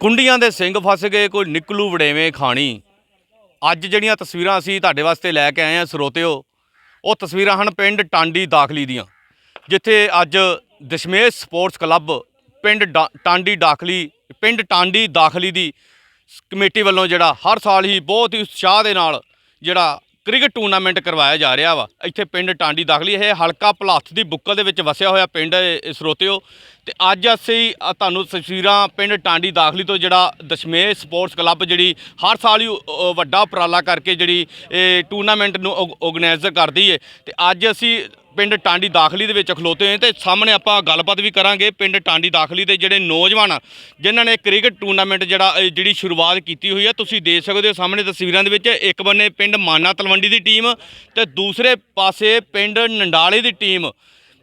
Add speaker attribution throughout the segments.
Speaker 1: ਕੁੰਡੀਆਂ ਦੇ ਸਿੰਘ ਫਸ ਗਏ, ਕੋਈ ਨਿਕਲੂ ਵੜੇਵੇਂ ਖਾਣੀ। ਅੱਜ ਜਿਹੜੀਆਂ ਤਸਵੀਰਾਂ ਅਸੀਂ ਤੁਹਾਡੇ ਵਾਸਤੇ ਲੈ ਕੇ ਆਏ ਹਾਂ, ਸਰੋਤਿਓ, ਉਹ ਤਸਵੀਰਾਂ ਹਨ ਪਿੰਡ ਟਾਂਡੀ ਦਾਖਲੀ ਦੀਆਂ, ਜਿੱਥੇ ਅੱਜ ਦਸ਼ਮੇਸ਼ ਸਪੋਰਟਸ ਕਲੱਬ ਪਿੰਡ ਡਾ- ਟਾਂਡੀ ਦਾਖਲੀ, ਪਿੰਡ ਟਾਂਡੀ ਦਾਖਲੀ ਦੀ ਕਮੇਟੀ ਵੱਲੋਂ ਜਿਹੜਾ ਹਰ ਸਾਲ ਹੀ ਬਹੁਤ ਹੀ ਉਤਸ਼ਾਹ ਦੇ ਨਾਲ ਜਿਹੜਾ ਕ੍ਰਿਕਟ ਟੂਰਨਾਮੈਂਟ ਕਰਵਾਇਆ ਜਾ ਰਿਹਾ ਵਾ। ਇੱਥੇ ਪਿੰਡ ਟਾਂਡੀ ਦਾਖਲੀ, ਇਹ ਹਲਕਾ ਭਲਾਥ ਦੀ ਬੁੱਕਲ ਦੇ ਵਿੱਚ ਵਸਿਆ ਹੋਇਆ ਪਿੰਡ ਹੈ ਇਹ ਸਰੋਤਿਓ। ਤੇ ਅੱਜ ਅਸੀਂ ਤੁਹਾਨੂੰ ਤਸਵੀਰਾਂ ਪਿੰਡ ਟਾਂਡੀ ਦਾਖਲੀ ਤੋਂ ਜਿਹੜਾ ਦਸ਼ਮੇਸ਼ ਸਪੋਰਟਸ ਕਲੱਬ ਜਿਹੜੀ ਹਰ ਸਾਲ ਹੀ ਵੱਡਾ ਉਪਰਾਲਾ ਕਰਕੇ ਜਿਹੜੀ ਇਹ ਟੂਰਨਾਮੈਂਟ ਨੂੰ ਆਰਗੇਨਾਈਜ਼ ਕਰਦੀ ਹੈ ਤੇ ਅੱਜ ਅਸੀਂ ਪਿੰਡ ਟਾਂਡੀ ਦਾਖਲੀ ਦੇ ਵਿੱਚ ਖਲੋਤੇ ਹੋਏ ਤੇ ਸਾਹਮਣੇ ਆਪਾਂ ਗੱਲਬਾਤ ਵੀ ਕਰਾਂਗੇ ਪਿੰਡ ਟਾਂਡੀ ਦਾਖਲੀ ਦੇ ਜਿਹੜੇ ਨੌਜਵਾਨ ਆ, ਜਿਨ੍ਹਾਂ ਨੇ ਕ੍ਰਿਕਟ ਟੂਰਨਾਮੈਂਟ ਜਿਹੜਾ ਜਿਹੜੀ ਸ਼ੁਰੂਆਤ ਕੀਤੀ ਹੋਈ ਹੈ ਤੁਸੀਂ ਦੇਖ ਸਕਦੇ ਹੋ ਸਾਹਮਣੇ ਤਸਵੀਰਾਂ ਦੇ ਵਿੱਚ ਇੱਕ ਬੰਨੇ ਪਿੰਡ ਮਾਨਾ ਤਲਵੰਡੀ ਦੀ ਟੀਮ ਤੇ ਦੂਸਰੇ ਪਾਸੇ ਪਿੰਡ ਨੰਡਾਲੇ ਦੀ ਟੀਮ।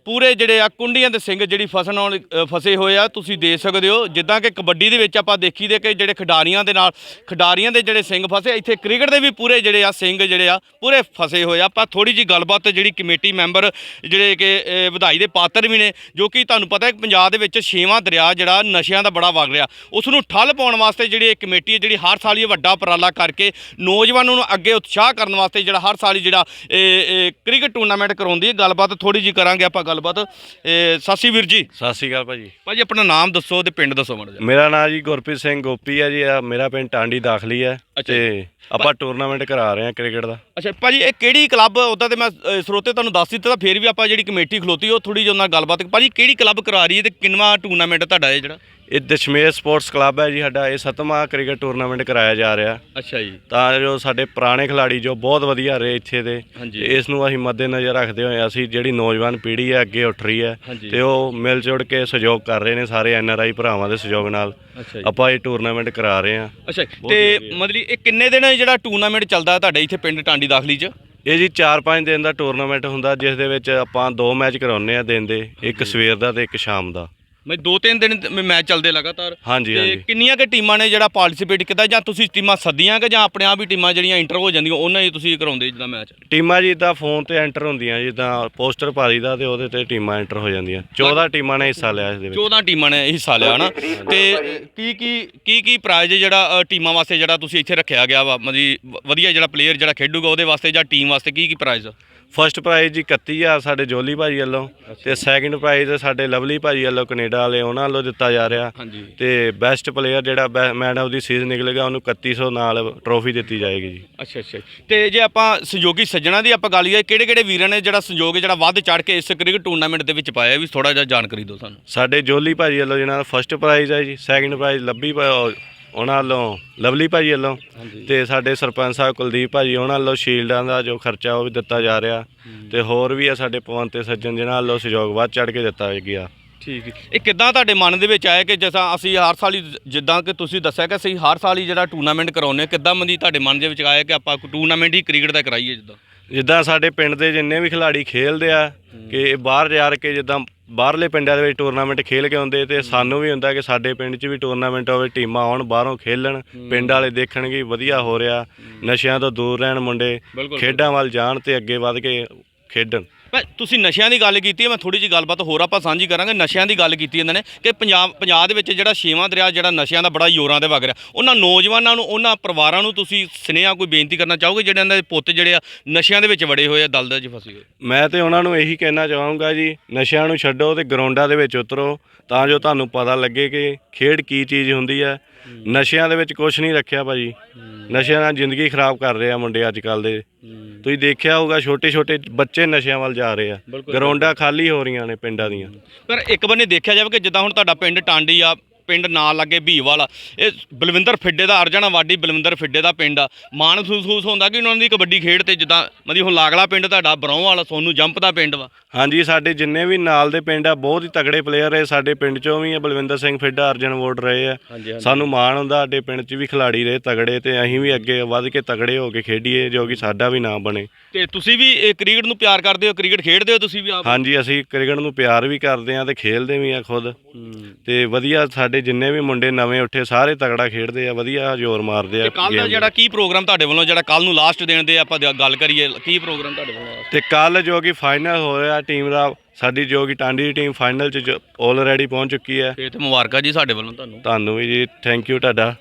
Speaker 1: ਪੂਰੇ ਜਿਹੜੇ ਆ ਕੁੰਡੀਆਂ ਦੇ ਸਿੰਘ ਜਿਹੜੀ ਫਸਣ ਨਾਲ ਫਸੇ ਹੋਏ ਆ, ਤੁਸੀਂ ਦੇਖ ਸਕਦੇ ਹੋ, ਜਿੱਦਾਂ ਕਿ ਕਬੱਡੀ ਦੇ ਵਿੱਚ ਆਪਾਂ ਦੇਖੀ ਦੇ ਕਿ ਜਿਹੜੇ ਖਿਡਾਰੀਆਂ ਦੇ ਨਾਲ, ਖਿਡਾਰੀਆਂ ਦੇ ਜਿਹੜੇ ਸਿੰਘ ਫਸੇ ਇੱਥੇ ਕ੍ਰਿਕਟ ਦੇ ਵੀ ਪੂਰੇ ਜਿਹੜੇ ਆ ਸਿੰਘ ਜਿਹੜੇ ਆ, ਪੂਰੇ ਫਸੇ ਹੋਏ ਆ। ਆਪਾਂ ਥੋੜੀ ਜੀ ਗੱਲਬਾਤ ਜਿਹੜੀ ਕਮੇਟੀ ਮੈਂਬਰ ਜਿਹੜੇ ਕਿ ਵਧਾਈ ਦੇ ਪਾਤਰ ਵੀ ਨੇ, ਜੋ ਕਿ ਤੁਹਾਨੂੰ ਪਤਾ ਹੈ ਕਿ ਪੰਜਾਬ ਦੇ ਵਿੱਚ ਛੇਵਾਂ ਦਰਿਆ ਜਿਹੜਾ ਨਸ਼ਿਆਂ ਦਾ ਬੜਾ ਵਗ ਰਿਹਾ। ਉਸ ਨੂੰ ਠੱਲ ਪਾਉਣ ਵਾਸਤੇ ਜਿਹੜੀ ਇਹ ਕਮੇਟੀ ਹੈ, ਜਿਹੜੀ ਹਰ ਸਾਲ ਇਹ ਵੱਡਾ ਉਪਰਾਲਾ ਕਰਕੇ ਨੌਜਵਾਨਾਂ ਨੂੰ ਅੱਗੇ ਉਤਸ਼ਾਹ ਕਰਨ ਵਾਸਤੇ ਜਿਹੜਾ ਹਰ ਸਾਲ ਹੀ ਜਿਹੜਾ, ਇਹ ਕ੍ਰਿਕਟ ਟੂਰਨਾਮੈਂਟ ਕਰਾਉਂਦੀ ਹੈ। ਗੱਲਬਾਤ ਥੋੜੀ ਜੀ ਕਰਾਂਗੇ ਆਪਾਂ ਗੱਲਬਾਤ। ਇਹ ਸਾਸੀ ਵੀਰ ਜੀ।
Speaker 2: ਸਤਿ ਸ਼੍ਰੀ ਅਕਾਲ ਭਾਜੀ।
Speaker 1: ਭਾਜੀ ਆਪਣਾ ਨਾਮ ਦੱਸੋ ਤੇ ਪਿੰਡ ਦੱਸੋ ਮਾੜਾ ਜਿਹਾ।
Speaker 2: ਮੇਰਾ ਨਾਮ ਜੀ ਗੁਰਪ੍ਰੀਤ ਸਿੰਘ ਗੋਪੀ ਹੈ ਜੀ। ਇਹ ਮੇਰਾ ਪਿੰਡ ਟਾਂਡੀ ਦਾਖਲੀ ਹੈ ਤੇ ਆਪਾਂ ਟੂਰਨਾਮੈਂਟ ਕਰਾ ਰਹੇ ਹਾਂ ਕ੍ਰਿਕਟ ਦਾ।
Speaker 1: ਅੱਛਾ ਭਾਜੀ ਇਹ ਕਿਹੜੀ ਕਲੱਬ ਉਦਾਂ ਤੇ ਮੈਂ ਅ, ਸਰੋਤੇ ਤੁਹਾਨੂੰ ਦੱਸ ਦਿੱਤਾ ਤਾਂ ਫਿਰ ਵੀ ਆਪਾਂ ਜਿਹੜੀ ਕਮੇਟੀ ਖਲੋਤੀ ਉਹ ਥੋੜੀ ਜਿਹੀ ਨਾਲ ਗੱਲਬਾਤ ਭਾਜੀ ਕਿਹੜੀ ਕਲੱਬ ਕਰਾ ਰਹੀ ਹੈ ਤੇ ਕਿੰਨਵਾਂ ਟੂਰਨਾਮੈਂਟ ਤੁਹਾਡਾ ਇਹ ਜਿਹੜਾ?
Speaker 2: ਇਹ ਦਸ਼ਮੇਸ਼ ਸਪੋਰਟਸ ਕਲੱਬ ਹੈ ਜੀ ਸਾਡਾ ਇਹ ਸੱਤਵਾਂ ਕ੍ਰਿਕਟ ਟੂਰਨਾਮੈਂਟ ਕਰਾਇਆ ਜਾ ਰਿਹਾ।
Speaker 1: ਅੱਛਾ ਜੀ।
Speaker 2: ਤਾਂ ਜੋ ਸਾਡੇ ਪੁਰਾਣੇ ਖਿਲਾੜੀ ਜੋ ਬਹੁਤ ਵਧੀਆ ਰਹੇ ਇੱਥੇ ਦੇ
Speaker 1: ਹਾਂਜੀ।
Speaker 2: ਤੇ ਇਸ ਨੂੰ ਅਸੀਂ ਮੱਦੇਨਜ਼ਰ ਰੱਖਦੇ ਹੋਏ ਅਸੀਂ ਜਿਹੜੀ ਨੌਜਵਾਨ ਪੀੜ੍ਹੀ ਹੈ ਅੱਗੇ ਉੱਠ ਰਹੀ ਹੈ
Speaker 1: ਹਾਂਜੀ।
Speaker 2: ਤੇ ਉਹ ਮਿਲ ਜੁਲ ਕੇ ਸਹਿਯੋਗ ਕਰ ਰਹੇ ਨੇ ਸਾਰੇ ਐਨ ਆਰ ਆਈ ਭਰਾਵਾਂ ਦੇ ਸਹਿਯੋਗ ਨਾਲ।
Speaker 1: ਅੱਛਾ
Speaker 2: ਆਪਾਂ ਇਹ ਟੂਰਨਾਮੈਂਟ ਕਰਾ ਰਹੇ ਹਾਂ।
Speaker 1: ਅੱਛਾ ਤੇ ਮਤਲਬ ਇਹ ਕਿੰਨੇ ਦਿਨ ਜਿਹੜਾ ਟੂਰਨਾਮੈਂਟ ਚੱਲਦਾ ਤੁਹਾਡੇ ਇੱਥੇ ਪਿੰਡ ਟਾਂਡੀ ਦਾਖਲੀ 'ਚ?
Speaker 2: ਇਹ ਜੀ 4-5 ਦਿਨ ਦਾ ਟੂਰਨਾਮੈਂਟ ਹੁੰਦਾ ਜਿਸ ਦੇ ਵਿੱਚ ਆਪਾਂ ਦੋ ਮੈਚ ਕਰਾਉਂਦੇ ਆ ਦਿਨ ਦੇ ਇੱਕ ਸਵੇਰ ਦਾ ਤੇ ਇੱਕ ਸ਼ਾਮ ਦਾ।
Speaker 1: ਮੈਂ ਦੋ ਤਿੰਨ ਦਿਨ ਮੈਚ ਚੱਲਦੇ ਲਗਾਤਾਰ।
Speaker 2: ਹਾਂਜੀ,
Speaker 1: ਤੇ
Speaker 2: ਹਾਂਜੀ।
Speaker 1: ਕਿੰਨੀਆਂ ਕਿ ਟੀਮਾਂ ਨੇ ਜਿਹੜਾ ਪਾਰਟਿਸਿਪੇਟ ਕੀਤਾ ਜਾਂ ਤੁਸੀਂ ਟੀਮਾਂ ਸੱਦੀਆਂ ਕਿ ਜਾਂ ਆਪਣੇ ਆਪ ਹੀ ਟੀਮਾਂ ਜਿਹੜੀਆਂ ਇੰਟਰ ਹੋ ਜਾਂਦੀਆਂ ਉਹਨਾਂ ਹੀ ਤੁਸੀਂ ਕਰਾਉਂਦੇ ਜਿੱਦਾਂ ਮੈਚ?
Speaker 2: ਟੀਮਾਂ ਜਿੱਦਾਂ ਫੋਨ ਤੇ ਐਂਟਰ ਹੁੰਦੀਆਂ ਜਿੱਦਾਂ ਪੋਸਟਰ ਭਾਰੀ ਦਾ ਤੇ ਉਹਦੇ ਤੇ ਟੀਮਾਂ ਐਂਟਰ ਹੋ ਜਾਂਦੀਆਂ। 14 ਟੀਮਾਂ ਨੇ ਹਿੱਸਾ ਲਿਆ ਇਸ ਦੇ ਵਿੱਚ।
Speaker 1: 14 ਟੀਮਾਂ ਨੇ ਹਿੱਸਾ ਲਿਆ ਨਾ ਤੇ ਕੀ ਕੀ ਕੀ ਕੀ ਪ੍ਰਾਈਜ਼ ਜਿਹੜਾ ਅ, ਟੀਮਾਂ ਵਾਸਤੇ ਜਿਹੜਾ ਤੁਸੀਂ ਇੱਥੇ ਰੱਖਿਆ ਗਿਆ ਵਾ? ਮਤਲਬ ਵਧੀਆ ਜਿਹੜਾ ਪਲੇਅਰ ਜਿਹੜਾ ਖੇਡੂਗਾ ਉਹਦੇ ਵਾਸਤੇ ਜਾਂ ਟੀਮ ਵਾਸਤੇ ਕੀ ਕੀ ਪ੍ਰਾਈਜ਼
Speaker 2: ਫਰਸਟ ਪ੍ਰਾਈਜ਼ ਜੀ 31000 ਸਾਡੇ ਜੋਲੀ ਭਾਜੀ ਵੱਲੋਂ ਤੇ ਸੈਕਿੰਡ ਪ੍ਰਾਈਜ਼ ਸਾਡੇ ਲਵਲੀ ਭਾਜੀ ਵੱਲੋਂ ਕੈਨੇਡਾ ਵਾਲੇ ਉਹਨਾਂ ਵੱਲੋਂ ਦਿੱਤਾ ਜਾ ਰਿਹਾ। ਤੇ ਬੈਸਟ ਪਲੇਅਰ ਜਿਹੜਾ ਮੈਨ ਆਫ ਦੀ ਸੀਜ਼ਨ ਨਿਕਲੇਗਾ ਉਹਨੂੰ 3100 ਨਾਲ ਟਰੋਫੀ ਦਿੱਤੀ ਜਾਏਗੀ ਜੀ।
Speaker 1: ਅੱਛਾ ਅੱਛਾ। ਤੇ ਜੇ ਆਪਾਂ ਸੰਯੋਗੀ ਸੱਜਣਾ ਦੀ ਆਪਾਂ ਗੱਲ ਕਰੀਏ ਕਿਹੜੇ ਕਿਹੜੇ ਵੀਰਾਂ ਨੇ ਜਿਹੜਾ ਸੰਯੋਗ ਜਿਹੜਾ ਵੱਧ ਚੜ ਕੇ ਇਸ ਕ੍ਰਿਕਟ ਟੂਰਨਾਮੈਂਟ ਦੇ ਵਿੱਚ ਪਾਇਆ ਵੀ ਥੋੜਾ ਜਿਹਾ ਜਾਣਕਾਰੀ ਦਿਓ ਸਾਨੂੰ।
Speaker 2: ਸਾਡੇ ਜੋਲੀ ਭਾਜੀ ਵੱਲੋਂ ਜਿਹਨਾਂ ਦਾ ਫਰਸਟ ਪ੍ਰਾਈਜ਼ ਹੈ ਜੀ ਸੈਕਿੰਡ ਪ੍ਰਾਈਜ਼ ਲੱਭੀ ਉਹਨਾਂ ਵੱਲੋਂ ਲਵਲੀ ਭਾਜੀ ਵੱਲੋਂ ਤੇ ਸਾਡੇ ਸਰਪੰਚ ਸਾਹਿਬ ਕੁਲਦੀਪ ਭਾਜੀ ਉਹਨਾਂ ਵੱਲੋਂ ਸ਼ੀਲਡਾਂ ਦਾ ਜੋ ਖਰਚਾ ਉਹ ਵੀ ਦਿੱਤਾ ਜਾ ਰਿਹਾ ਤੇ ਹੋਰ ਵੀ ਆ ਸਾਡੇ ਪਵਨ ਤੇ ਸੱਜਣ ਜਿਨ੍ਹਾਂ ਵੱਲੋਂ ਸਹਿਯੋਗ ਵੱਧ ਚੜ ਕੇ ਦਿੱਤਾ ਗਿਆ।
Speaker 1: ਠੀਕ ਹੈ। ਇਹ ਕਿੱਦਾਂ ਤੁਹਾਡੇ ਮਨ ਦੇ ਵਿੱਚ ਆਇਆ ਕਿ ਜਿਵੇਂ ਅਸੀਂ ਹਰ ਸਾਲ ਹੀ ਜਿੱਦਾਂ ਕਿ ਤੁਸੀਂ ਦੱਸਿਆ ਕਿ ਅਸੀਂ ਹਰ ਸਾਲ ਹੀ ਜਿਹੜਾ ਟੂਰਨਾਮੈਂਟ ਕਰਾਉਂਦੇ ਹਾਂ ਕਿੱਦਾਂ ਮੰਦੀ ਤੁਹਾਡੇ ਮਨ ਦੇ ਵਿੱਚ ਆਇਆ ਕਿ ਆਪਾਂ ਟੂਰਨਾਮੈਂਟ ਹੀ ਕ੍ਰਿਕਟ ਦਾ ਕਰਾਈਏ ਜਿੱਦਾਂ?
Speaker 2: ਜਿੱਦਾਂ ਸਾਡੇ ਪਿੰਡ ਦੇ ਜਿੰਨੇ ਵੀ ਖਿਲਾੜੀ ਖੇਡਦੇ ਆ ਕਿ ਇਹ ਬਾਹਰ ਜਾ ਕੇ ਜਿੱਦਾਂ ਬਾਹਰਲੇ ਪਿੰਡਾਂ ਦੇ ਵਿੱਚ ਟੂਰਨਾਮੈਂਟ ਖੇਲ ਕੇ ਆਉਂਦੇ ਤੇ ਸਾਨੂੰ ਵੀ ਹੁੰਦਾ ਕਿ ਸਾਡੇ ਪਿੰਡ 'ਚ ਵੀ ਟੂਰਨਾਮੈਂਟ ਹੋਵੇ ਟੀਮਾਂ ਆਉਣ ਬਾਹਰੋਂ ਖੇਲਣ ਪਿੰਡ ਵਾਲੇ ਦੇਖਣ ਕਿ ਵਧੀਆ ਹੋ ਰਿਹਾ ਨਸ਼ਿਆਂ ਤੋਂ ਦੂਰ ਰਹਿਣ ਮੁੰਡੇ। ਖੇਡਾਂ ਵੱਲ ਜਾਣ ਤੇ ਅੱਗੇ ਵੱਧ ਕੇ ਖੇਡਣ।
Speaker 1: ਪਰ ਤੁਸੀਂ ਨਸ਼ਿਆਂ ਦੀ ਗੱਲ ਕੀਤੀ ਹੈ, ਮੈਂ ਥੋੜੀ ਜੀ ਗੱਲਬਾਤ ਹੋਰ ਆਪਾਂ ਸਾਂਝੀ ਕਰਾਂਗੇ। ਨਸ਼ਿਆਂ ਦੀ ਗੱਲ ਕੀਤੀ ਇਹਨਾਂ ਨੇ ਕਿ ਪੰਜਾਬ ਪੰਜਾਬ ਦੇ ਵਿੱਚ ਜਿਹੜਾ ਛੇਵਾਂ ਦਰਿਆ, ਜਿਹੜਾ ਨਸ਼ਿਆਂ ਦਾ ਬੜਾ ਜ਼ੋਰਾਂ ਤੇ ਵਗ ਰਿਹਾ। ਉਹਨਾਂ ਨੌਜਵਾਨਾਂ ਨੂੰ, ਉਹਨਾਂ ਪਰਿਵਾਰਾਂ ਨੂੰ ਤੁਸੀਂ ਸੁਨੇਹਾ ਕੋਈ ਬੇਨਤੀ ਕਰਨਾ ਚਾਹੋਗੇ, ਜਿਹੜੇ ਇਹਨਾਂ ਦੇ ਪੁੱਤ ਜਿਹੜੇ ਆ, ਨਸ਼ਿਆਂ ਦੇ ਵਿੱਚ ਵੜੇ ਹੋਏ ਆ, ਦਲਦਲ 'ਚ ਫਸੇ ਹੋਏ?
Speaker 2: ਮੈਂ ਤੇ ਉਹਨਾਂ ਨੂੰ ਇਹੀ ਕਹਿਣਾ ਚਾਹਾਂਗਾ ਜੀ, ਨਸ਼ਿਆਂ ਨੂੰ ਛੱਡੋ ਤੇ ਗਰਾਊਂਡਾਂ ਦੇ ਵਿੱਚ ਉਤਰੋ, ਤਾਂ ਜੋ ਤੁਹਾਨੂੰ ਪਤਾ ਲੱਗੇ ਕਿ ਖੇਡ ਕੀ ਚੀਜ਼ ਹੁੰਦੀ ਹੈ। ਨਸ਼ਿਆਂ ਦੇ ਵਿੱਚ ਕੁਝ ਨਹੀਂ ਰੱਖਿਆ ਭਾਜੀ। ਨਸ਼ਿਆਂ ਨਾਲ ਜ਼ਿੰਦਗੀ ਖਰਾਬ ਕਰ ਰਹੇ ਆ ਮੁੰਡੇ ਅੱਜ ਕੱਲ ਦੇ। ਤੁਸੀਂ ਦੇਖਿਆ ਹੋਊਗਾ ਛੋਟੇ ਛੋਟੇ ਬੱਚੇ ਨਸ਼ਿਆਂ ਵੱਲ ਜਾ ਰਹੇ ਆ। ਗਰਾਊਂਡਾਂ ਖਾਲੀ ਹੋ ਰਹੀਆਂ ਨੇ ਪਿੰਡਾਂ ਦੀਆਂ।
Speaker 1: ਪਰ ਇੱਕ ਬੰਨੇ ਦੇਖਿਆ ਜਾਵੇ ਕਿ ਜਿੱਦਾਂ ਹੁਣ ਤੁਹਾਡਾ ਪਿੰਡ ਟਾਂਡੀ ਆ ਪਿੰਡ ਨਾਲ ਲੱਗੇ ਭੀਵਾਲ। ਇਹ ਬਲਵਿੰਦਰ ਫਿੱਡੇ ਦਾ ਅਰਜਣਾ ਵਾਡੀ ਬਲਵਿੰਦਰ ਫਿੱਡੇ ਦਾ ਪਿੰਡ ਆ। ਮਾਣ ਮਹਿਸੂਸ ਹੁੰਦਾ ਕਿ ਉਹਨਾਂ ਦੀ ਕਬੱਡੀ ਖੇਡ ਤੇ ਜਿੱਦਾਂ ਮਤਲਬ ਹੁਣ ਲਾਗਲਾ ਪਿੰਡ ਤੁਹਾਡਾ ਬਰੌਂ ਵਾਲਾ ਸੋਨੂ ਜੰਪ ਦਾ ਪਿੰਡ ਵਾ।
Speaker 2: ਹਾਂਜੀ ਸਾਡੇ ਜਿੰਨੇ ਵੀ ਨਾਲ ਦੇ ਪਿੰਡ ਆ ਬਹੁਤ ਹੀ ਤਗੜੇ ਪਲੇਅਰ ਹੈ ਸਾਡੇ ਪਿੰਡ ਚੋਂ ਵੀ ਆ ਬਲਵਿੰਦਰ ਸਿੰਘ ਫਿੱਡਾ ਅਰਜਨ ਅਵਾਰਡ ਰਹੇ ਆ। ਸਾਨੂੰ ਮਾਣ ਹੁੰਦਾ ਸਾਡੇ ਪਿੰਡ 'ਚ ਵੀ ਖਿਲਾੜੀ ਰਹੇ ਤਗੜੇ ਤੇ ਅਸੀਂ ਵੀ ਅੱਗੇ ਵੱਧ ਕੇ ਤਗੜੇ ਹੋ ਕੇ ਖੇਡੀਏ ਜੋ ਕਿ ਸਾਡਾ ਵੀ ਨਾਮ ਬਣੇ।
Speaker 1: ਤੇ ਤੁਸੀਂ ਵੀ ਇਹ ਕ੍ਰਿਕਟ ਨੂੰ ਪਿਆਰ ਕਰਦੇ ਹੋ ਕ੍ਰਿਕਟ ਖੇਡਦੇ ਹੋ ਤੁਸੀਂ ਵੀ ਆਪ?
Speaker 2: ਹਾਂਜੀ ਅਸੀਂ ਕ੍ਰਿਕਟ ਨੂੰ ਪਿਆਰ ਵੀ ਕਰਦੇ ਆ ਤੇ ਖੇਲਦੇ ਵੀ ਆ ਖੁਦ। ਤੇ ਵਧੀਆ ਸਾਡੇ ਸਾਡੇ ਜਿੰਨੇ ਵੀ ਮੁੰਡੇ ਨਵੇਂ ਉੱਠੇ ਸਾਰੇ ਤਗੜਾ ਖੇਡਦੇ ਆ ਵਧੀਆ ਜ਼ੋਰ ਮਾਰਦੇ ਆ
Speaker 1: ਤੇ ਕੱਲ ਦਾ
Speaker 2: game
Speaker 1: ਜਿਹੜਾ ਕੀ ਪ੍ਰੋਗਰਾਮ ਤੁਹਾਡੇ ਵੱਲੋਂ ਜਿਹੜਾ ਕੱਲ ਨੂੰ ਲਾਸਟ ਦਿਨ ਦੇ ਆਪਾਂ ਦ- ਗੱਲ ਕਰੀਏ ਕੀ ਪ੍ਰੋਗਰਾਮ ਤੁਹਾਡੇ ਵੱਲੋਂ
Speaker 2: ਤੇ ਕੱਲ ਜੋ ਕਿ ਫਾਈਨਲ ਹੋ ਰਿਹਾ ਟੀਮ ਦਾ ਸਾਡੀ ਜੋ ਕਿ ਟਾਂਡੀ ਦੀ ਟੀਮ ਫਾਈਨਲ ਚ ਆਲਰੇਡੀ ਪਹੁੰਚ ਚੁੱਕੀ ਹੈ।
Speaker 1: ਤੇ ਮੁਬਾਰਕਾਂ ਜੀ ਸਾਡੇ ਵੱਲੋਂ ਤੁਹਾਨੂੰ।
Speaker 2: ਤੁਹਾਨੂੰ ਵੀ ਜੀ ਥੈਂਕ ਯੂ ਤੁਹਾਡਾ।